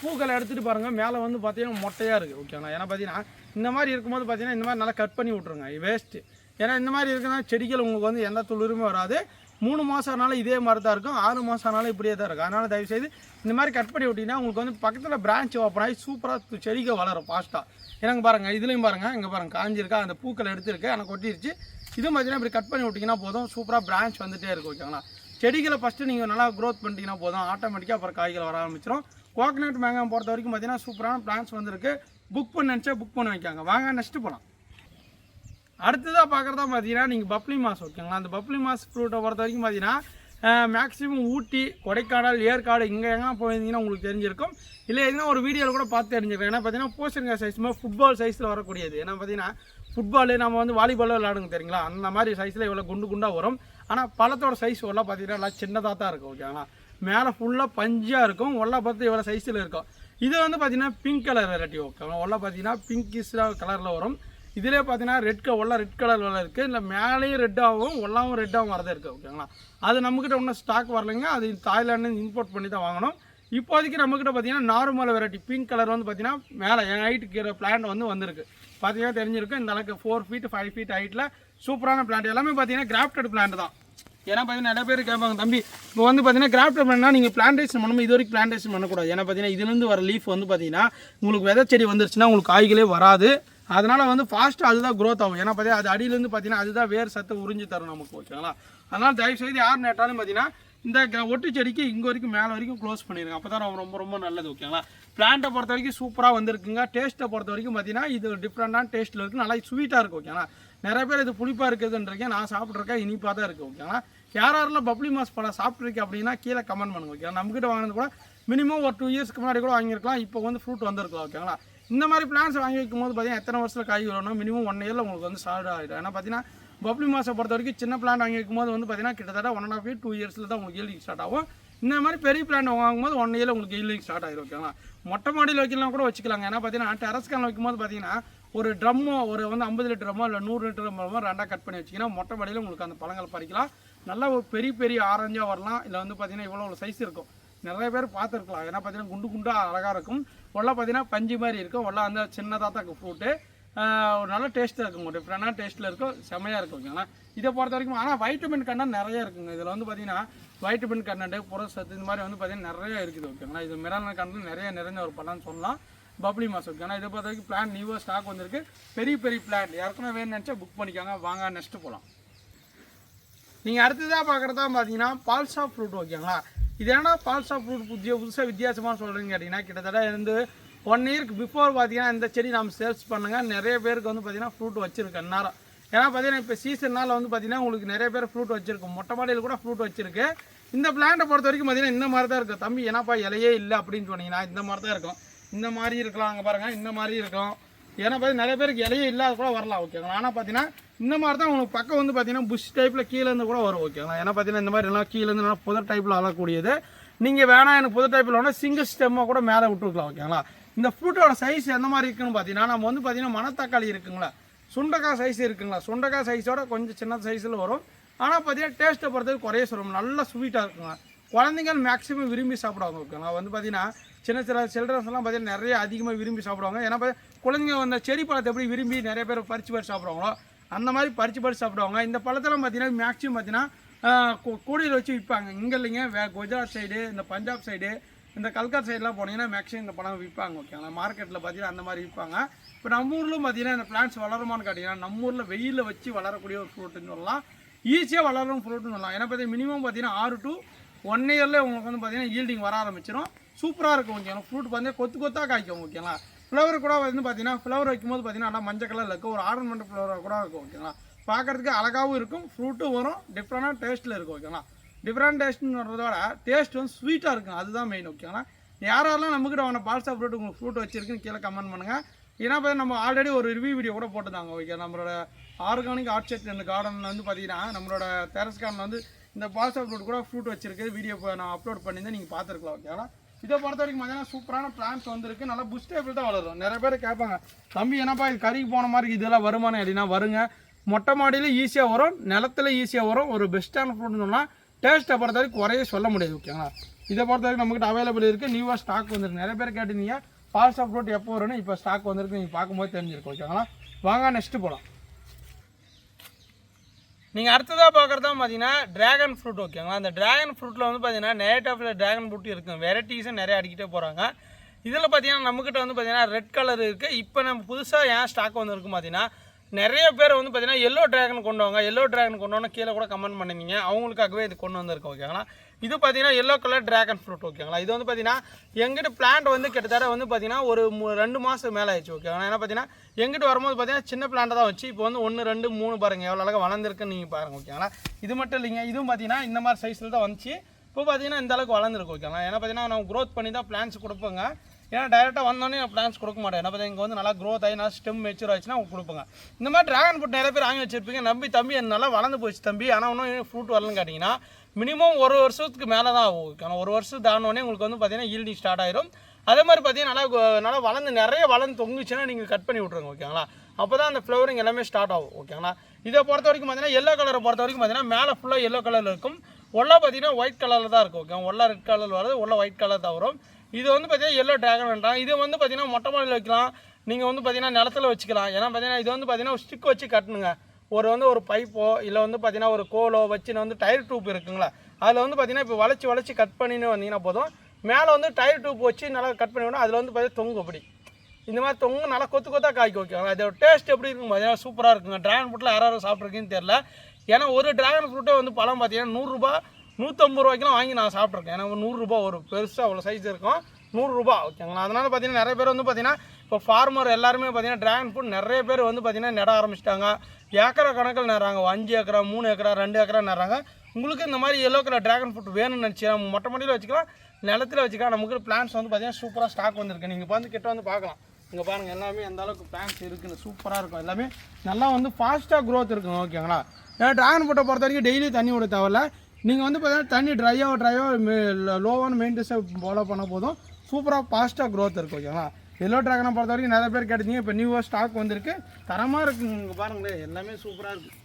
பூக்களை எடுத்துகிட்டு பாருங்கள் மேலே வந்து பார்த்தீங்கன்னா மொட்டையாக இருக்குது ஓகேங்களா ஏன்னா பார்த்தீங்கன்னா இந்த மாதிரி இருக்கும்போது பார்த்தீங்கன்னா இந்த மாதிரி நல்லா கட் பண்ணி விட்ருங்க வேஸ்ட்டு ஏன்னா இந்த மாதிரி இருக்குன்னா செடிகள் உங்களுக்கு வந்து எந்த துளிருமே வராது. மூணு மாதம் ஆனாலும் இதே மாதிரி தான் இருக்கும். ஆறு மாதம் ஆனாலும் இப்படியே தான் இருக்கும். அதனால் தயவுசெய்து இந்த மாதிரி கட் பண்ணி விட்டிங்கன்னா உங்களுக்கு வந்து பக்கத்தில் பிரான்ச் ஓப்பன் ஆகி சூப்பராக செடிகள் வளரும் ஃபாஸ்ட்டாக எனக்கு பாருங்கள் இதுலேயும் பாருங்கள் இங்கே பாருங்கள் காஞ்சிருக்கா. அந்த பூக்கள் எடுத்துருக்கு எனக்கு கொட்டிருச்சு. இது பார்த்தீங்கன்னா இப்படி கட் பண்ணி விட்டிங்கன்னா போதும். சூப்பராக பிரான்ச் வந்துட்டே இருக்கும் ஓகேங்களா செடிகளை ஃபஸ்ட்டு நீங்கள் நல்லா க்ரோத் பண்ணிட்டீங்கன்னா போதும். ஆட்டோமேட்டிக்காக அப்புறம் காய்கள் வர ஆரம்பிச்சிடும் கோகனட் மேங்கா பொறுத்த வரைக்கும் பார்த்தீங்கன்னா சூப்பரான பிளான்ஸ் வந்துருக்கு. புக் பண்ண நினச்சா புக் பண்ணி வைக்காங்க. வாங்க நெக்ஸ்ட்டு போகலாம் அடுத்ததாக பார்க்குறதா பார்த்தீங்கன்னா நீங்கள் பப்ளி மாஸ் ஓகேங்களா அந்த பப்ளி மாஸ் ஃப்ரூட்டை பொறுத்த வரைக்கும் பார்த்தீங்கன்னா மேக்ஸிமம் ஊட்டி கொடைக்கானல் ஏற்காடு இங்கே எங்கே போயிருந்தீங்கன்னா உங்களுக்கு தெரிஞ்சிருக்கும். இல்லை எதுனா ஒரு வீடியோவில் கூட பார்த்து தெரிஞ்சிருக்கேன் ஏன்னா பார்த்தீங்கன்னா போஸ்டருங்க சைஸ் மாதிரி ஃபுட்பால் சைஸில் வரக்கூடியது. ஏன்னா பார்த்தீங்கன்னா ஃபுட்பாலு நம்ம வந்து வாலிபாலில் விளாடுங்க தெரியுங்களா? அந்த மாதிரி சைஸில் இவ்வளோ குண்டு குண்டாக வரும். ஆனால் பழத்தோட சைஸ் எல்லாம் பார்த்தீங்கன்னா நல்லா சின்னதாக தான் இருக்கும் ஓகேங்களா மேலே ஃபுல்லாக பஞ்சாக இருக்கும். ஒல்லா பார்த்து இவ்வளோ சைஸில் இருக்கும். இது வந்து பார்த்தீங்கன்னா பிங்க் கலர் வெரைட்டி ஓகேங்களா ஒல்லா பார்த்தீங்கன்னா பிங்கிஷ் கலரில் வரும். இதிலே பார்த்தீங்கன்னா ரெட் கலர் ஒல்லாம் ரெட் கலரில் இருக்குது இல்லை மேலேயும் ரெட்டாகவும் ஒல்லாவும் ரெட்டாகவும் வரதே இருக்குது ஓகேங்களா அது நம்மக்கிட்ட ஒன்றும் ஸ்டாக் வரலைங்க. அது தாய்லாந்து இம்போர்ட் பண்ணி தான் வாங்கணும். இப்போதைக்கு நம்மக்கிட்ட பார்த்தீங்கன்னா நார்மல் வெரைட்டி பிங்க் கலர் வந்து பார்த்தீங்கன்னா மேலே என் ஹைட்டுக்கு பிளான்ட் வந்து வந்திருக்கு. பார்த்தீங்கன்னா தெரிஞ்சிருக்கும். இந்த அளவுக்கு ஃபோர் ஃபீட் ஃபைவ் ஃபீட் ஹைட்டில் சூப்பரான பிளான்ட் எல்லாமே பார்த்தீங்கன்னா கிராஃப்டட் பிளான்ட் தான். ஏன்னா பார்த்தீங்கன்னா நிறைய பேர் கேட்பாங்க தம்பி இப்போ வந்து பார்த்தீங்கன்னா கிராஃப்ட் பண்ணால் நீங்கள் பிளான்டேஷன் பண்ணணும். இது வரைக்கும் பிளான்டேஷன் பண்ணக்கூடாது. ஏன்னா பார்த்தீங்கன்னா இதுலேருந்து வர லீஃப் வந்து பார்த்தீங்கன்னா உங்களுக்கு விதை செடி வந்துருச்சுன்னா உங்களுக்கு காய்களே வராது. அதனால் வந்து ஃபாஸ்ட்டாக அதுதான் க்ரோத் ஆகும். ஏன்னா பார்த்தீங்கன்னா அது அடியிலேருந்து பார்த்தீங்கன்னா அதுதான் வேர் சத்தை உறிஞ்சி தரும் நமக்கு ஓகேங்களா அதனால் தயவுசெய்து யார் நட்டாலும் பார்த்தீங்கன்னா இந்த க- ஒட்டு செடிக்கு இங்கே வரைக்கும் மேலே வரைக்கும் க்ளோஸ் பண்ணிடுங்க அப்போ தான் ரொம்ப ரொம்ப நல்லது ஓகேங்களா பிளான்ட்டை பொறுத்த வரைக்கும் சூப்பராக வந்திருக்குங்க. டேஸ்ட்டை பொறுத்த வரைக்கும் பார்த்தீங்கன்னா இது டிஃப்ரெண்ட்டான டேஸ்ட்டில் இருக்குது நல்லா ஸ்வீட்டாக இருக்கும் ஓகேங்களா நிறைய பேர் இது புளிப்பாக இருக்குதுன்றீங்க. நான் சாப்பிட்ருக்கேன் இனிப்பாக தான் இருக்குது ஓகேங்களா யார் யாரெல்லாம் பப்ளி மாஸ் பழம் சாப்பிட்ருக்கேன் அப்படின்னா கீழே கமெண்ட் பண்ணுங்க ஓகேங்களா நம்மகிட்ட வாங்கினது கூட மினிமம் ஒரு டூ இயர்ஸ்க்கு முன்னாடி கூட வாங்கியிருக்கலாம். இப்போ வந்து ஃப்ரூட் வந்திருக்கோம் ஓகேங்களா இந்த மாதிரி பிளான்ஸ் வாங்கி வைக்கும் போது பார்த்தீங்கன்னா எத்தனை வருஷத்தில் காய் வரணும்? மினிமம் ஒன் இயரில் உங்களுக்கு வந்து சால்ட் ஆகிடும் ஏன்னா பார்த்தீங்கன்னா பப்ளி மாசை பொறுத்த வரைக்கும் சின்ன பிளான் வாங்கி வைக்கும் போது வந்து பார்த்தீங்கன்னா கிட்டத்தட்ட one and half year two இயர்ஸில் தான் உங்களுக்கு ஈல்டிங் ஸ்டார்ட் ஆகும். இந்த மாதிரி பெரிய பிளான் வாங்கும்போது ஒன் இயரில் உங்களுக்கு ஈல்டிங் ஸ்டார்ட் ஆகிடும் ஓகேங்களா மொட்டை மாடியில் வைக்கலாம் கூட வச்சுக்கலாங்க. ஏன்னா பார்த்தீங்கன்னா டெரஸ் கேன் வைக்கும்போது பார்த்தீங்கன்னா ஒரு ட்ரம்மோ ஒரு வந்து ஐம்பது லிட்டர் ட்ரம்மோ இல்லை நூறு லிட்டர் ட்ரம்மோ ரெண்டாக கட் பண்ணி வச்சிங்கன்னா மொட்டை மாடியில் உங்களுக்கு அந்த பழங்கள் பறிக்கலாம். நல்லா ஒரு பெரிய பெரிய ஆரஞ்சாக வரலாம். இல்லை வந்து பார்த்தீங்கன்னா இவ்வளோ சைஸ் இருக்கும். நிறைய பேர் பார்த்துருக்கலாம். ஏன்னா பார்த்தீங்கன்னா குண்டு குண்டாக அழகாக இருக்கும். ஒல்லாம் பார்த்தீங்கன்னா பஞ்சு மாதிரி இருக்கும். ஒல்லாம் வந்து சின்னதாக தான் இருக்கும் ஃப்ரூட்டு ஒரு நல்ல டேஸ்ட்டாக இருக்கும். டிஃப்ரெண்டான டேஸ்ட்டில் இருக்கும். செமையாக இருக்கும் ஓகேங்களா இதை பொறுத்த வரைக்கும் ஆனால் வைட்டமின் கண்டென்ட் நிறைய இருக்குங்க. இதில் வந்து பார்த்தீங்கன்னா வைட்டமின் கண்டென்ட் புரசத்து இந்த மாதிரி வந்து பார்த்தீங்கன்னா நிறைய இருக்குது ஓகேங்களா இது மிரான கண்டென்ட் நிறைய நிறைஞ்ச ஒரு பழம்னு சொல்லலாம். பப்ளி மாஸ் ஓகேங்களா இதை பொறுத்த வரைக்கும் பிளான் நியூவாக ஸ்டாக் வந்திருக்கு. பெரிய பெரிய பிளான் யாருக்குமே வேணும்னு நினச்சா புக் பண்ணிக்காங்க. வாங்க நெக்ஸ்ட்டு போகலாம் நீங்கள் அடுத்ததாக பார்க்குறதா பார்த்தீங்கன்னா பால்சா ஃப்ரூட் ஓகேங்களா இது என்னன்னா பால்சா ஃப்ரூட் புதிய புதுசாக வித்தியாசமாக சொல்கிறீங்க கேட்டிங்கன்னா கிட்டத்தட்ட இருந்து ஒன் இயர்க்கு பிஃபோர் பார்த்தீங்கன்னா இந்த செடி நம்ம சேல்ஸ் பண்ணுங்க. நிறைய பேருக்கு வந்து பார்த்தீங்கன்னா ஃப்ரூட் வச்சுருக்கேன் நேரம் ஏன்னா பார்த்தீங்கன்னா இப்போ சீசன்னால வந்து பார்த்தீங்கன்னா உங்களுக்கு நிறைய பேர் ஃப்ரூட் வச்சிருக்கும் மொட்டை மாடியில் கூட ஃப்ரூட் வச்சிருக்கு. இந்த பிளான்ட்டை பொறுத்த வரைக்கும் பார்த்தீங்கன்னா இந்த மாதிரி தான் இருக்கும். தம்பி ஏன்னாப்பா இலையே இல்லை அப்படின்னு சொன்னீங்கன்னா இந்த மாதிரி தான் இருக்கும். இந்த மாதிரி இருக்கலாம் அங்கே பாருங்கள் இந்த மாதிரி இருக்கும். ஏன்னா பார்த்தீங்கன்னா நிறைய பேருக்கு இலையே இல்லாத கூட வரலாம் ஓகேங்களா ஆனால் பார்த்தீங்கன்னா இந்த மாதிரி தான் உங்களுக்கு பக்கம் வந்து பார்த்தீங்கன்னா புஷ் டைப்பில் கீழேருந்து கூட வரும் ஓகேங்களா ஏன்னா பார்த்தீங்கன்னா இந்த மாதிரி எல்லாம் கீழேருந்து நல்லா புதர் டைப்பில் அழக்கூடியது. நீங்கள் வேணாம் எனக்கு புதர் டைப்பில் வேணால் சிங்கிள் ஸ்டெம்மாக கூட மேலே விட்டுருக்கலாம் ஓகேங்களா இந்த ஃப்ரூட்டோட சைஸ் எந்த மாதிரி இருக்குன்னு பார்த்தீங்கன்னா நம்ம வந்து பார்த்தீங்கன்னா மணத்தக்காளி இருக்குங்களா? சுண்டக்காய் சைஸ் இருக்குங்களா? சுண்டக்காய் சைஸோட கொஞ்சம் சின்ன சைஸில் வரும். ஆனால் பார்த்தீங்கன்னா டேஸ்ட்டை பொறுத்தவரைக்கும் குறைய சொல்லும் நல்ல ஸ்வீட்டாக இருக்குங்க. குழந்தைங்க மேக்ஸிமம் விரும்பி சாப்பிடுவாங்க ஓகேங்களா வந்து பார்த்தீங்கன்னா சின்ன சின்ன சில்ட்ரன்ஸ் எல்லாம் பார்த்தீங்கன்னா நிறைய அதிகமாக விரும்பி சாப்பிடுவாங்க. ஏன்னா பாத்தி- குழந்தைங்க வந்து செடி பழத்தை எப்படி விரும்பி நிறைய பேர் பறிச்சு பறிச்சு சாப்பிடுவாங்களோ அந்த மாதிரி பறித்து பறித்து சாப்பிடுவாங்க. இந்த பழத்தெல்லாம் பார்த்தீங்கன்னா மேக்ஸிமம் பார்த்தீங்கன்னா கூடையில் வச்சு விற்பாங்க இங்கே இல்லைங்க வே குஜராத் சைடு இந்த பஞ்சாப் சைடு இந்த கல்கத்தா சைட்லாம் போனீங்கன்னா மேக்ஸிமம் இந்த பழம் விற்பாங்க ஓகேங்களா மார்க்கெட்டில் பார்த்தீங்கன்னா அந்த மாதிரி விற்பாங்க இப்போ நம்ம ஊரில் பார்த்தீங்கன்னா இந்த பிளான்ஸ் வளருமான்னு கேட்டிங்கன்னா நம்ம ஊரில் வெயிலில் வச்சு வளரக்கூடிய ஒரு ஃப்ரூட்டுன்னு சொல்லலாம். ஈஸியாக வளரும் ஃப்ரூட்னு சொல்லலாம். ஏன்னா பார்த்தீங்கன்னா மினிமம் பார்த்தீங்கன்னா ஆறு டு ஒன் இயர்லேயே உங்களுக்கு வந்து பார்த்தீங்கன்னா ஈல்டிங் வர ஆரம்பிச்சிடும் சூப்பராக இருக்கும் ஓகேங்களா ஃப்ரூட் பார்த்தீங்கன்னா கொத்து கொத்தாக காய்க்கும் ஓகேங்களா ஃப்ளவர் கூட வந்து பார்த்தீங்கன்னா ஃப்ளவர் வைக்கும்போது பார்த்தீங்கன்னா நல்லா மஞ்சள் கலரில் இருக்கும். ஒரு ஆர்னமெண்ட் ஃப்ளவராக கூட இருக்கும் ஓகேங்களா பார்க்கறதுக்கு அழகாகவும் இருக்கும் ஃப்ரூட்டும் வரும் டிஃப்ரெண்டான டேஸ்ட்டில் இருக்கும் ஓகேங்களா டிஃப்ரெண்ட் டேஸ்ட்டுன்றதோட டேஸ்ட் வந்து ஸ்வீட்டாக இருக்கும். அதுதான் மெயின் ஓகேங்களா யாரெல்லாம் நம்மக்கிட்ட வாங்க பால்சா ஃப்ரூட் உங்களுக்கு ஃப்ரூட் வச்சிருக்குன்னு கீழே கமெண்ட் பண்ணுங்கள் ஏன்னா பார்த்தா நம்ம ஆல்ரெடி ஒரு ரிவ்யூ வீடியோ கூட போட்டுருந்தாங்க ஓகே நம்மளோட ஆர்கானிக் ஆர்ச்சர்ட் இந்த கார்டனில் வந்து பார்த்தீங்கன்னா நம்மளோட டெரஸ் கார்டன் வந்து இந்த பால்சா ஃப்ரூட் கூட ஃப்ரூட் வச்சிருக்கு வீடியோ நான் அப்லோட் பண்ணியிருந்தேன் நீங்கள் பார்த்துருக்கலாம் ஓகேங்களா இதை பொறுத்த வரைக்கும் பார்த்தீங்கன்னா சூப்பரான பிளான்ஸ் வந்துருக்கு. நல்லா புஸ்டேபிள் தான் வளரும். நிறைய பேர் கேட்பாங்க தம்பி என்னப்பா இது கறிக்கு போன மாதிரி இதெல்லாம் வருமானம் அப்படின்னா வருங்க. மொட்டை மாடியில் ஈஸியாக வரும் நிலத்துல ஈஸியாக வரும். ஒரு பெஸ்ட்டான ஃப்ரூட்னு சொன்னால் டேஸ்ட்டை பொறுத்த வரைக்கும் குறைய சொல்ல முடியாது ஓகேங்களா இதை பொறுத்த வரைக்கும் நம்மகிட்ட அவைலபிள் இருக்குது நியூவாக ஸ்டாக் வந்துருக்கு. நிறைய பேர் கேட்டிருந்தீங்க பால்ஸ் ஆஃப் ஃப்ரூட் எப்போ வரும்னு இப்போ ஸ்டாக் வந்திருக்கு நீங்கள் பார்க்கும்போது தெரிஞ்சிருக்கும் ஓகேங்களா வாங்க நெக்ஸ்ட்டு போகலாம் நீங்கள் அடுத்ததாக பார்க்குறது தான் பார்த்தீங்கன்னா ட்ராகன் ஃப்ரூட் ஓகேங்களா அந்த ட்ராகன் ஃப்ரூட்டில் வந்து பார்த்தீங்கன்னா நிறைய டைப்பில் ட்ராகன் ஃப்ரூட் இருக்கும். வெரைட்டிஸும் நிறைய அடிக்கிட்டே போகிறாங்க இதில் பார்த்தீங்கன்னா நம்மக்கிட்ட வந்து பார்த்தீங்கன்னா ரெட் கலர் இருக்குது இப்போ நம்ம புதுசாக ஏன் ஸ்டாக் வந்துருக்கு பார்த்தீங்கன்னா நிறைய பேர் வந்து பார்த்தீங்கன்னா எல்லோ ட்ராகன் கொண்டு வாங்க. எல்லோ ட்ராகன் கொண்டு வாங்க கீழே கூட கமெண்ட் பண்ணிங்க அவங்களுக்காகவே இது கொண்டு வந்திருக்கோம் ஓகேங்களா இது பார்த்தீங்கன்னா எல்லோ கலர் டிராகன் ஃப்ரூட் ஓகேங்களா இது வந்து பார்த்தீங்கன்னா எங்கிட்ட பிளான்ட் வந்து கிட்டத்தட்ட வந்து பார்த்தீங்கன்னா ஒரு ரெண்டு மாதம் மேலே ஆயிடுச்சு ஓகேங்களா ஏன்னா பார்த்தீங்கன்னா எங்கிட்ட வரும்போது பார்த்தீங்கன்னா சின்ன பிளான்ட்டை தான் வச்சு இப்போ வந்து ஒன்று ரெண்டு மூணு பாருங்கள் எவ்வளோ அழகாக வளர்ந்துருக்குன்னு நீங்கள் பாருங்கள் ஓகேங்களா இது மட்டும் இல்லைங்க இதுவும் பார்த்தீங்கன்னா இந்த மாதிரி சைஸில் தான் வந்துச்சு. இப்போ பார்த்தீங்கன்னா இந்த அளவுக்கு வளர்ந்துருக்கு ஓகேங்களா ஏன்னா பார்த்தீங்கன்னா நான் க்ரோத் பண்ணி தான் பிளான்ஸ் கொடுப்போங்க. ஏன்னா டேரெக்டாக வந்தோடனே நான் பிளான்ஸ் கொடுக்க மாட்டேன் என்ன பார்த்தீங்கன்னா இங்கே வந்து நல்லா க்ரோத் ஆகி நல்லா ஸ்டெம் மெச்சூர் ஆச்சுன்னா அவங்க கொடுப்போங்க. இந்த மாதிரி ட்ராகன் ஃப்ரூட் நிறைய பேர் வாங்கி வச்சிருப்பீங்க. நம்பி தம்பி நல்லா வளர்ந்து போச்சு தம்பி. ஆனால் ஒன்றும் ஃப்ரூட் வரலன்னு கேட்டிங்கன்னா மினிமம் ஒரு வருஷத்துக்கு மேலே தான் ஆகும். ஆனால் ஒரு வருஷம் தாண்டோடனே உங்களுக்கு வந்து பார்த்தீங்கன்னா ஈல்டிங் ஸ்டார்ட் ஆயிரும். அதே மாதிரி பார்த்தீங்கன்னா நல்லா நல்லா வளர்ந்து நிறைய வளர்ந்து தொங்குச்சுன்னா நீங்கள் கட் பண்ணி விட்ருங்க ஓகேங்களா? அப்போ தான் அந்த ஃப்ளவரிங் எல்லாமே ஸ்டார்ட் ஆகும் ஓகேங்களா? இதை பொறுத்த வரைக்கும் பார்த்தீங்கன்னா எல்லோ கலரை பொறுத்த வரைக்கும் பார்த்தீங்கன்னா மேலே ஃபுல்லாக எல்லோ கலரில் இருக்கும். ஒல்லா பார்த்தீங்கன்னா ஒயிட் கலரில் தான் இருக்கும் ஓகே? ஒல்லா ரெட் கலர் வருது ஒல்லா ஒயிட் கலர் தான் வரும். இது வந்து பார்த்தீங்கன்னா எல்லோ ட்ராகன்ன்றாங்க இது வந்து பார்த்தீங்கன்னா மொட்டை மாடியில் வைக்கலாம். நீங்கள் வந்து பார்த்தீங்கன்னா நிலத்துல வச்சுக்கலாம். ஏன்னா பார்த்தீங்கன்னா இது வந்து பார்த்தீங்கன்னா ஸ்டிக் வச்சு கட்டணுங்க. ஒரு வந்து ஒரு பைப்போ இல்லை வந்து பார்த்தீங்கன்னா ஒரு கோலோ வச்சு வந்து டயர் டியூப் இருக்குங்களா? அதில் வந்து பார்த்தீங்கன்னா இப்போ வளைச்சி வளைச்சி கட் பண்ணின்னு வந்தீங்கன்னா போதும். மேலே வந்து டயர் டியூப் வச்சு நல்லா கட் பண்ணி விடணும். அதில் வந்து பார்த்தீங்கன்னா தொங்கு அப்படி. இந்த மாதிரி தொங்கு நல்லா கொத்து கொத்தா காய்க்க ஓகேங்களா அதோட டேஸ்ட் எப்படி இருக்கும் பார்த்தீங்கன்னா சூப்பராக இருக்குங்க. ட்ராகன் ஃப்ரூட்டில் யாராவது யாரும் சாப்பிட்ருக்கீங்கன்னு தெரில ஏன்னா ஒரு ட்ராகன் ஃப்ரூட்டே வந்து பழம் பார்த்தீங்கன்னா நூறுரூபா நூற்றம்பது ரூபாய்க்குலாம் வாங்கி நான் சாப்பிட்ருக்கேன் ஏன்னா ஒரு நூறுரூபா ஒரு பெருசாக அவ்வளோ சைஸ் இருக்கும். நூறுரூபா ஓகேங்களா? அதனால் பார்த்தீங்கன்னா நிறைய பேர் வந்து பார்த்தீங்கன்னா இப்போ ஃபார்மர் எல்லாருமே பார்த்தீங்கன்னா ட்ராகன் ஃப்ரூட் நிறைய பேர் வந்து பார்த்தீங்கன்னா நட ஆரம்பிச்சிட்டாங்க. ஏக்கரை கணக்கில் நடுறாங்க. அஞ்சு ஏக்கரா மூணு ஏக்கரா ரெண்டு ஏக்கரா நடுறாங்க. உங்களுக்கு இந்த மாதிரி எல்லோ கலர் ட்ராகன் ஃப்ரூட் வேணும்னு நினச்சி நம்ம மொட்டை மாடியில் வச்சுக்கலாம் நிலத்துல வச்சுக்கலாம். நமக்கு பிளான்ஸ் வந்து பார்த்தீங்கன்னா சூப்பராக ஸ்டாக் வந்திருக்கு. நீங்கள் வந்து கிட்ட வந்து பார்க்கலாம். இங்கே பாருங்கள் எல்லாமே எந்த அளவுக்கு பிளான்ஸ் இருக்குன்னு சூப்பராக இருக்கும். எல்லாமே நல்லா வந்து ஃபாஸ்ட்டாக க்ரோத் இருக்குங்க ஓகேங்களா? ஏன்னா ட்ராகன் ஃப்ரூட்டை பொறுத்த வரைக்கும் டெய்லி தண்ணி விட தேவையில்ல. நீங்கள் வந்து பார்த்தீங்கன்னா தண்ணி ட்ரையோ ட்ரையோ லோவான மெயின்டென்ஸை ஃபாலோ பண்ண போதும். சூப்பராக ஃபாஸ்ட்டாக க்ரோத் இருக்குது ஓகேங்களா எல்லோ ட்ராகனை பொறுத்த வரைக்கும் நிறைய பேர் கேட்டீங்க இப்போ நியூவாக ஸ்டாக் வந்திருக்கு. தரமாக இருக்குங்க இங்கே பாருங்களேன் எல்லாமே சூப்பராக இருக்குது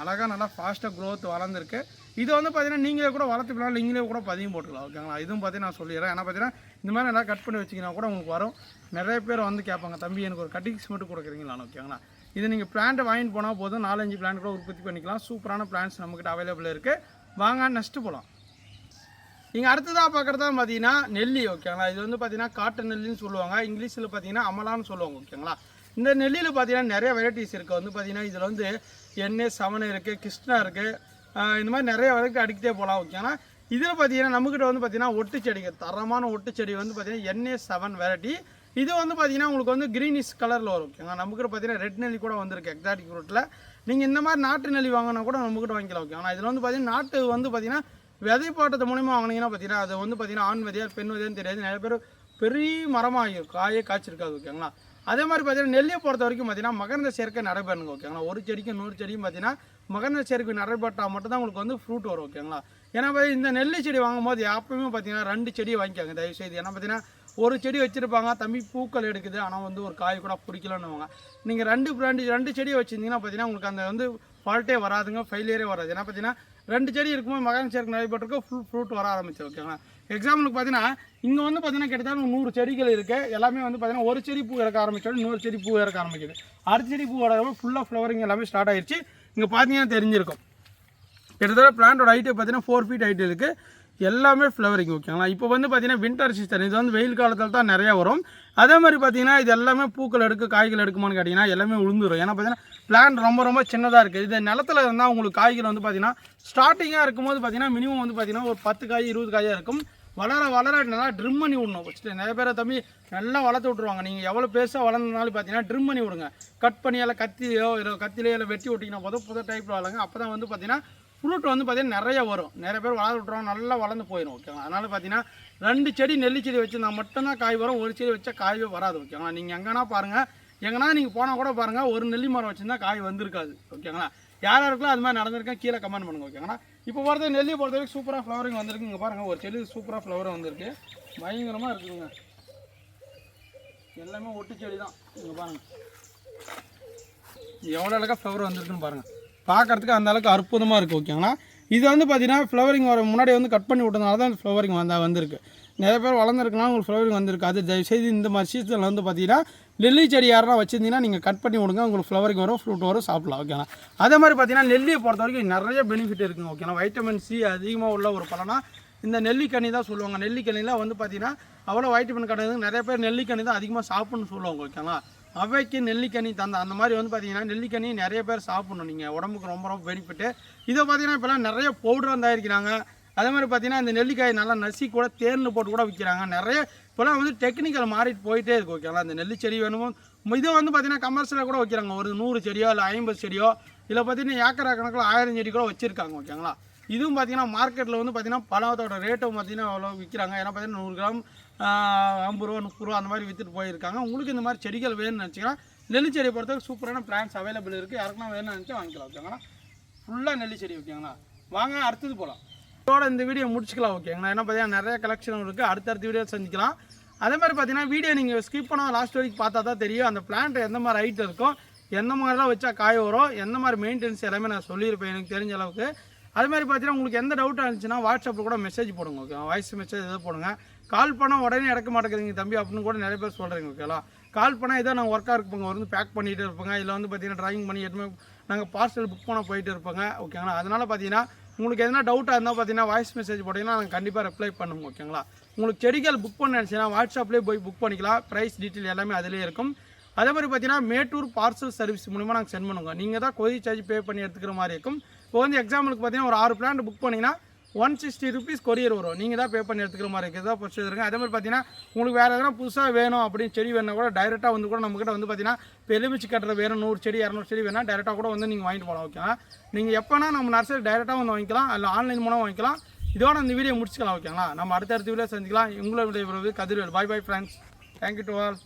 அழகாக நல்லா ஃபாஸ்ட்டாக க்ரோத் வளர்ந்துருக்கு. இது வந்து பார்த்தீங்கன்னா நீங்களே கூட வளர்த்துக்கலாம் நீங்களே கூட பதியம் போட்டுக்கலாம் ஓகேங்களா இதுவும் பார்த்தீங்கன்னா நான் சொல்லிடுறேன். ஏன்னா பார்த்தீங்கன்னா இந்த மாதிரி நல்லா கட் பண்ணி வச்சிங்கன்னா கூட உங்களுக்கு வரும். நிறைய பேர் வந்து கேட்பாங்க தம்பி எனக்கு ஒரு கட்டிங்ஸ் மட்டும் கொடுக்குறீங்களா ஓகேங்களா இது நீங்கள் பிளான்ட் வாங்கிட்டு போனால் போதும். நாலஞ்சு பிளான்ட் கூட உற்பத்தி பண்ணிக்கலாம். சூப்பரான பிளான்ஸ் நம்மக்கிட்ட அவைலபிள் இருக்குது வாங்க நெக்ஸ்ட்டு போகலாம் நீங்கள் அடுத்ததாக பார்க்குறதா பார்த்தீங்கன்னா நெல்லி ஓகேங்களா இது வந்து பார்த்தீங்கன்னா காட்டு நெல்லின்னு சொல்லுவாங்க. இங்கிலீஷில் பார்த்தீங்கன்னா அமலான்னு சொல்லுவாங்க ஓகேங்களா இந்த நெல்லியில் பார்த்தீங்கன்னா நிறைய வெரைட்டிஸ் இருக்குது வந்து பார்த்தீங்கன்னா இதில் வந்து எண்ணெய் சவனை இருக்குது கிருஷ்ணா இருக்குது இந்த மாதிரி நிறைய வரைக்கும் அடிக்கிட்டே போகலாம் ஓகேங்களா இதில் பார்த்தீங்கன்னா நம்மக்கிட்ட வந்து பார்த்தீங்கன்னா ஒட்டு செடிங்க தரமான ஒட்டு செடி வந்து பார்த்தீங்கன்னா என்ஏ செவன் வெரைட்டி இது வந்து பார்த்தீங்கன்னா உங்களுக்கு வந்து க்ரீனிஷ் கலரில் வரும் ஓகேங்களா நம்மக்கிட்ட பார்த்தீங்கன்னா ரெட் நெல்லி கூட வந்திருக்கு எக்ஸாட்டிக் ரூட்டில் நீங்கள் இந்த மாதிரி நாட்டு நெல்லி வாங்கினா கூட நம்மக்கிட்ட வாங்கிக்கலாம் ஓகே ஆனால் இதில் வந்து பார்த்தீங்கன்னா நாட்டு வந்து பார்த்தீங்கன்னா விதை போட்டது மூலிமா வாங்கினீங்கன்னா பார்த்தீங்கன்னா அது வந்து பார்த்தீங்கன்னா ஆண் விதையா பெண் விதையான்னு தெரியாது. நிறைய பேர் பெரிய மரமாக காயே காய்ச்சிருக்காது ஓகேங்களா அதே மாதிரி பார்த்தீங்கன்னா நெல்லை பொறுத்த வரைக்கும் பார்த்தீங்கன்னா மகரந்த சேர்க்கை நடைபெறணுங்க ஓகேங்களா ஒரு செடிக்கும் நூறு செடியும் பார்த்தீங்கன்னா மகரந்த சேர்க்கை நடைபெற்றால் மட்டும்தான் உங்களுக்கு வந்து ஃப்ரூட் வரும் ஓகேங்களா ஏன்னா இந்த நெல்லி செடி வாங்கும்போது எப்பவுமே பார்த்தீங்கன்னா ரெண்டு செடியை வாங்கிக்காங்க தயவு செய்து ஏன்னா பார்த்தீங்கன்னா ஒரு செடி வச்சுருப்பாங்க தம்பி பூக்கள் எடுக்குது ஆனால் வந்து ஒரு காய் கூட பிடிக்கலன்னுவாங்க. நீங்கள் ரெண்டு ரெண்டு ரெண்டு செடியை வச்சுருந்தீங்கன்னா பார்த்தீங்கன்னா உங்களுக்கு அந்த வந்து ஃபால்ட்டே வராதுங்க ஃபெயிலியரே வராது. ஏன்னா பார்த்தீங்கன்னா ரெண்டு செடி இருக்கும்போது மகன் சேர்க்கை நடைபெற்றிருக்க ஃபுல் ஃப்ரூட் வர ஆரம்பிச்சு ஓகேங்களா எக்ஸாம்பிளுக்கு பார்த்தீங்கன்னா இங்கே வந்து பார்த்தீங்கன்னா கிட்டத்தட்ட நூறு செடிகள் இருக்குது எல்லாமே வந்து பார்த்தீங்கன்னா ஒரு செடி பூ இறக்க ஆரம்பிச்சோட இன்னொரு செடி பூ இறக்க ஆரம்பிக்குது. அடுத்த செடி பூ வரப்போ ஃபுல்லாக ஃப்ளவரிங் எல்லாமே ஸ்டார்ட் ஆயிடுச்சு இங்கே பார்த்தீங்கன்னா தெரிஞ்சிருக்கும். கிட்டத்தட்ட பிளான்ட்டோட ஹைட்டு பார்த்தீங்கன்னா ஃபோர் ஃபீட் ஹைட் இருக்குது எல்லாமே ஃப்ளவரிங் ஓகேங்களா இப்போ வந்து பார்த்தீங்கன்னா வின்டர் சீசன் இது வந்து வெயில் காலத்தில் தான் நிறையா வரும். அதே மாதிரி பார்த்தீங்கன்னா இது எல்லாமே பூக்கள் எடுக்க காய்கள் எடுக்குமான்னு கேட்டிங்கன்னா எல்லாமே உளுந்துரும். ஏன்னா பார்த்தீங்கன்னா பிளான் ரொம்ப ரொம்ப சின்னதாக இருக்குது இது நிலத்துல இருந்தால் உங்களுக்கு காய்கள் வந்து பார்த்தீங்கன்னா ஸ்டார்டிங்காக இருக்கும்போது பார்த்தீங்கன்னா மினிமம் வந்து பார்த்தீங்கன்னா ஒரு பத்து காய் இருபது காயாக இருக்கும். வளர வளர நல்லா ட்ரிம் பண்ணி விடணும் ஃபஸ்ட்டு நிறைய பேரை தம்பி நல்லா வளர்த்து விட்ருவாங்க நீங்கள் எவ்வளோ பெருசாக வளர்ந்தனாலும் பார்த்தீங்கன்னா ட்ரிம் பண்ணி விடுங்க. கட் பண்ணி எல்லாம் கத்திலையோ இல்லை கத்திலையோ இல்லை வெட்டி விட்டிங்கன்னா போதும் புது டைப்பில் வளருங்க. அப்போ தான் வந்து பார்த்தீங்கன்னா ஃப்ரூட் வந்து பார்த்தீங்கன்னா நிறைய வரும். நிறைய பேர் வளர விட்றோம் நல்லா வளர்ந்து போயிடும் ஓகேங்களா அதனால் பார்த்தீங்கன்னா ரெண்டு செடி நெல்லி செடி வச்சுருந்தா மட்டும்தான் காய் வரும் ஒரு செடி வச்சா காயவே வராது ஓகேங்களா நீங்கள் எங்கன்னா பாருங்கள் எங்கன்னா நீங்கள் போனால் கூட பாருங்கள் ஒரு நெல்லி மரம் வச்சுருந்தா காய் வந்திருக்காது ஓகேங்களா யார் யாருக்கெல்லாம் அது மாதிரி நடந்திருக்கேன் கீழே கமெண்ட் பண்ணுங்க ஓகேங்களா இப்போ பொறுத்த நெல்லி பொறுத்த வரைக்கும் சூப்பராக ஃப்ளவரிங் வந்திருக்கு இங்கே பாருங்கள் ஒரு செடி சூப்பராக ஃப்ளவர் வந்திருக்கு. பயங்கரமாக இருக்குதுங்க. எல்லாமே ஒட்டு செடி தான் இங்கே பாருங்கள் எவ்வளோ அழகாக ஃப்ளவர் வந்திருக்குன்னு பாருங்கள் பார்க்கறதுக்கு அந்தளவுக்கு அற்புதமாக இருக்குது ஓகேங்களா இது வந்து பார்த்தீங்கன்னா ஃப்ளவரிங் வர முன்னாடி வந்து கட் பண்ணி விட்டதுனால தான் ஃப்ளவரிங் வந்தா வந்திருக்கு. நிறைய பேர் வளர்ந்துருக்குனா உங்களுக்கு ஃப்ளவரிங் வந்திருக்கு அது தயவுசெய்து இந்த மாதிரி சீசனில் வந்து பார்த்தீங்கன்னா நெல்லி செடி யாரெல்லாம் வச்சிருந்தீங்கன்னா நீங்கள் கட் பண்ணி விடுங்க உங்களுக்கு ஃப்ளவரிங் வரும் ஃப்ரூட் வரும் சாப்பிடலாம் ஓகேங்க அதே மாதிரி பார்த்தீங்கன்னா நெல்லியை பொறுத்த வரைக்கும் நிறைய பெனிஃபிட் இருக்குங்க ஓகேங்களா வைட்டமின் சி அதிகமாக உள்ள ஒரு பழனா இந்த நெல்லிக்கனி தான் சொல்லுவாங்க. நெல்லிக்கனிலாம் வந்து பார்த்தீங்கன்னா அவ்வளோ வைட்டமின் கிடையாது. நிறைய பேர் நெல்லிக்கனி தான் அதிகமாக சாப்பிட்ணுன்னு சொல்லுவாங்க ஓகேங்களா அவைக்கு நெல்லிக்கனி தந்த அந்த மாதிரி வந்து பார்த்தீங்கன்னா நெல்லிக்கனி நிறைய பேர் சாப்பிடணும். நீங்கள் உடம்புக்கு ரொம்ப ரொம்ப பெனிஃபிட்டு இதை பார்த்தீங்கன்னா இப்போலாம் நிறைய பவுடர் தயாரிக்கிறாங்க அதே மாதிரி பார்த்தீங்கன்னா இந்த நெல்லிக்காய் நல்லா நசி கூட தேர்னு போட்டு கூட விற்கிறாங்க நிறைய இப்போலாம் வந்து டெக்னிக்கல் மாறிட்டு போயிட்டே இருக்கு ஓகேங்களா இந்த நெல்லி செடி வேணுமோ இதை வந்து பார்த்தீங்கன்னா கமர்ஷியலாக கூட வைக்கிறாங்க. ஒரு நூறு செடியோ இல்லை ஐம்பது செடியோ இல்லை பார்த்தீங்கன்னா ஏக்கரா கணக்கில் ஆயிரம் செடி கூட வச்சுருக்காங்க ஓகேங்களா இதுவும் பார்த்தீங்கன்னா மார்க்கெட்டில் வந்து பார்த்தீங்கன்னா பழத்தோட ரேட்டும் பார்த்தீங்கன்னா அவ்வளோ விற்கிறாங்க ஏன்னா பார்த்தீங்கன்னா நூறு கிராம் ஐம்பது ரூபா முப்பது ரூபா அந்த மாதிரி விற்றுட்டு போயிருக்காங்க. உங்களுக்கு இந்த மாதிரி செடிகள் வேணும்னு நினச்சிங்கன்னா நெல்லி செடியை பொறுத்தவரைக்கும் சூப்பரான பிளான்ஸ் அவைலபிள் இருக்குது யாருக்குன்னா வேணும்னு நினச்சா வாங்கிக்கலாம் ஓகேங்களா? ஃபுல்லாக நெல்லி செடி ஓகேங்களா? வாங்க அடுத்தது போகலாம் இதோட இந்த வீடியோ முடிச்சுக்கலாம் ஓகேங்களா? ஏன்னா பார்த்தீங்கன்னா நிறைய கலெக்ஷன் இருக்குது அடுத்தடுத்த வீடியோ செஞ்சுக்கலாம் அதே மாதிரி பார்த்தீங்கன்னா வீடியோ நீங்கள் ஸ்கிப் பண்ண லாஸ்ட் வரைக்கும் பார்த்தா தான் தெரியும். அந்த பிளான்ட் எந்த மாதிரி ஹைட் இருக்கும் எந்த மாதிரிலாம் வச்சா காய வரும் எந்த மாதிரி மெயின்டெனன்ஸ் எல்லாமே நான் சொல்லியிருப்பேன். எனக்கு தெரிஞ்ச அளவுக்கு. அது மாதிரி பார்த்தீங்கன்னா உங்களுக்கு எந்த டவுட்டாக இருந்துச்சுன்னா வாட்ஸ்அப்பில் கூட மெசேஜ் போடுங்க ஓகே வாய்ஸ் மெசேஜ் எதாவது போடுங்க. கால் பண்ணால் உடனே இறக்க மாட்டேங்கிறீங்க தம்பி அப்படின்னு கூட நிறைய பேர் சொல்கிறீங்க ஓகேலா கால் பண்ணால் இதை நாங்கள் ஒர்க்காக இருப்போங்க வந்து பேக் பண்ணிகிட்டு இருப்போங்க இல்லை வந்து பார்த்தீங்கன்னா ட்ராயிங் பண்ணி எதுவுமே நாங்கள் பார்சல் புக் பண்ண போயிட்டு இருப்போங்க ஓகேங்களா அதனால் பார்த்தீங்கன்னா உங்களுக்கு எதனா டவுட்டாக இருந்தால் பார்த்தீங்கன்னா வாய்ஸ் மெசேஜ் போட்டிங்கன்னா நாங்கள் கண்டிப்பாக ரிப்ளை பண்ணுவோம் ஓகேங்களா உங்களுக்கு செடிகள் புக் பண்ண நினச்சினா வாட்ஸ்அப்லேயே போய் புக் பண்ணிக்கலாம். ப்ரைஸ் டீட்டெயில் எல்லாமே அதிலே இருக்கும். அதே மாதிரி பார்த்தீங்கன்னா மேட்டூர் பார்சல் சர்வீஸ் மூலிமா நாங்கள் சென்ட் பண்ணுவோம் நீங்கள் தான் கொதி சார்ஜ் பே பண்ணி எடுத்துக்கிற மாதிரி இருக்கும். இப்போ வந்து எக்ஸாம்பிளுக்கு பார்த்தீங்கன்னா ஒரு ஆறு பிளான் புக் பண்ணிங்கன்னா ஒன் சிக்ஸ்டி ருபீஸ் கொரியர் வரும். நீங்கள் தான் பே பண்ணி எடுத்துக்கிற மாதிரி இருக்குது தான் ஃபஸ்ட்டு இருக்குது அதே மாதிரி பார்த்தீங்கன்னா உங்களுக்கு வேறு எதனா புதுசாக வேணும் அப்படின்னு செடி வேணுன்னா கூட டைரெக்டாக வந்து கூட நம்மக்கிட்ட வந்து பார்த்தீங்கன்னா இப்போ எலுமிச்சி கட்டுற வேணும். நூறு செடி இரநூறு செடி வேணால் டைரெக்டாக கூட வந்து நீங்கள் வாங்கிட்டு போகலாம் ஓகேங்களா நீங்கள் எப்போனா நம்ம நர்சரி டைரெக்டாக வந்து வாங்கிக்கலாம். இல்லை ஆன்லைன் மூலம் வாங்கிக்கலாம். இதோட இந்த வீடியோ முடிச்சுக்கலாம் ஓகேங்களா நம்ம அடுத்தடுத்த வீடியோ செஞ்சுக்கலாம் உங்களுடைய Kathirvel. Bye bye friends thank you to all